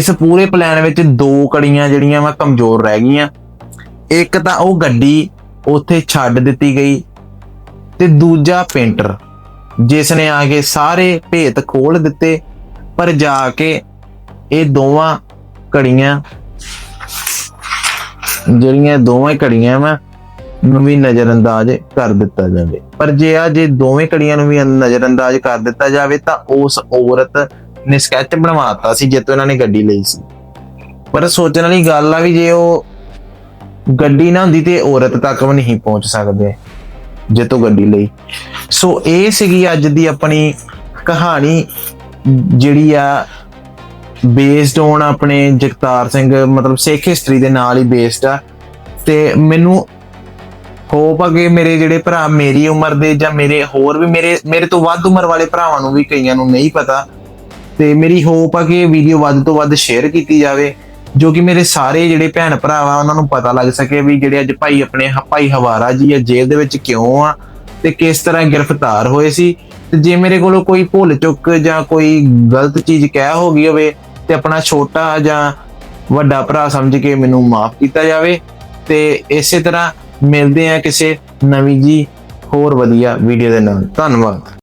Speaker 1: ਇਸ ਪੂਰੇ ਪਲਾਨ ਵਿੱਚ ਦੋ ਕੜੀਆਂ ਜਿਹੜੀਆਂ ਵਾ ਕਮਜ਼ੋਰ ਰਹਿ ਗਈਆਂ। ਇੱਕ ਤਾਂ ਉਹ ਗੱਡੀ ਉੱਥੇ ਛੱਡ ਦਿੱਤੀ ਗਈ ਤੇ ਦੂਜਾ ਪੇਂਟਰ ਜਿਸ ਨੇ ਆ ਕੇ ਸਾਰੇ ਭੇਤ ਖੋਲ ਦਿੱਤੇ, ਪਰ ਜਾ ਕੇ ਇਹ ਦੋਵਾਂ ਘੜੀਆਂ, ਜਿਹੜੀਆਂ ਦੋਵੇਂ ਘੜੀਆਂ ਵਾ, ਨੂੰ ਵੀ ਨਜ਼ਰਅੰਦਾਜ਼ ਕਰ ਦਿੱਤਾ ਜਾਵੇ। ਪਰ ਜੇ ਆ ਜੇ ਦੋਵੇਂ ਕੜੀਆਂ ਨੂੰ ਵੀ ਨਜ਼ਰਅੰਦਾਜ਼ ਕਰ ਦਿੱਤਾ ਜਾਵੇ, ਤਾਂ ਉਸ ਔਰਤ ਨੇ ਸਕੈਚ ਬਣਵਾਤਾ ਸੀ ਜਿੱਤੋਂ ਇਹਨਾਂ ਨੇ ਗੱਡੀ ਲਈ ਸੀ। ਪਰ ਸੋਚਣ ਵਾਲੀ ਗੱਲ ਆ ਵੀ ਜੇ ਉਹ ਗੱਡੀ ਨਾ ਹੁੰਦੀ ਤੇ ਔਰਤ ਤੱਕ ਵੀ ਨਹੀਂ ਪਹੁੰਚ ਸਕਦੇ। ਜਿੱਤੋਂ ਗੱਡੀ ਲਈ। ਸੋ ਇਹ ਸੀਗੀ ਅੱਜ ਦੀ ਆਪਣੀ ਕਹਾਣੀ, ਜਿਹੜੀ ਆ ਬੇਸਡ ਔਨ ਆਪਣੇ ਜਗਤਾਰ ਸਿੰਘ, ਮਤਲਬ ਸਿੱਖ ਹਿਸਟਰੀ ਦੇ ਨਾਲ ਹੀ ਬੇਸਡ ਆ। ਤੇ ਮੈਨੂੰ ਹੋਪ ਆ ਕਿ ਮੇਰੇ ਜਿਹੜੇ ਭਰਾ ਮੇਰੀ ਉਮਰ ਦੇ ਜਾਂ ਮੇਰੇ ਹੋਰ ਵੀ ਮੇਰੇ ਮੇਰੇ ਤੋਂ ਵੱਧ ਉਮਰ ਵਾਲੇ ਭਰਾਵਾਂ ਨੂੰ ਵੀ ਕਈਆਂ ਨੂੰ ਨਹੀਂ ਪਤਾ। ਤੇ ਮੇਰੀ ਹੋਪ ਆ ਕਿ ਵੀਡੀਓ ਵੱਧ ਤੋਂ ਵੱਧ ਸ਼ੇਅਰ ਕੀਤੀ ਜਾਵੇ। ਜੋ ਕਿ ਮੇਰੇ ਸਾਰੇ ਜਿਹੜੇ ਭੈਣ ਭਰਾ ਵਾ ਉਹਨਾਂ ਨੂੰ ਪਤਾ ਲੱਗ ਸਕੇ ਵੀ ਜਿਹੜੇ ਅੱਜ ਭਾਈ ਆਪਣੇ ਭਾਈ ਹਵਾਰਾ ਜੀ ਆ, ਜੇਲ੍ਹ ਦੇ ਵਿੱਚ ਕਿਉਂ ਆ ਤੇ ਕਿਸ ਤਰ੍ਹਾਂ ਗ੍ਰਿਫਤਾਰ ਹੋਏ ਸੀ। ਤੇ ਜੇ ਮੇਰੇ ਕੋਲੋਂ ਕੋਈ ਭੁੱਲ ਚੁੱਕ ਜਾਂ ਕੋਈ ਗਲਤ ਚੀਜ਼ ਕਹਿ ਹੋ ਗਈ ਹੋਵੇ ਤੇ ਆਪਣਾ ਛੋਟਾ ਜਾਂ ਵੱਡਾ ਭਰਾ ਸਮਝ ਕੇ ਮੈਨੂੰ ਮਾਫ ਕੀਤਾ ਜਾਵੇ ਤੇ ਇਸੇ ਤਰ੍ਹਾਂ ਮਿਲਦੇ ਆ ਕਿਸੇ ਨਵੀਂ ਜੀ ਹੋਰ ਵਧੀਆ ਵੀਡੀਓ ਦੇ ਨਾਲ। ਧੰਨਵਾਦ।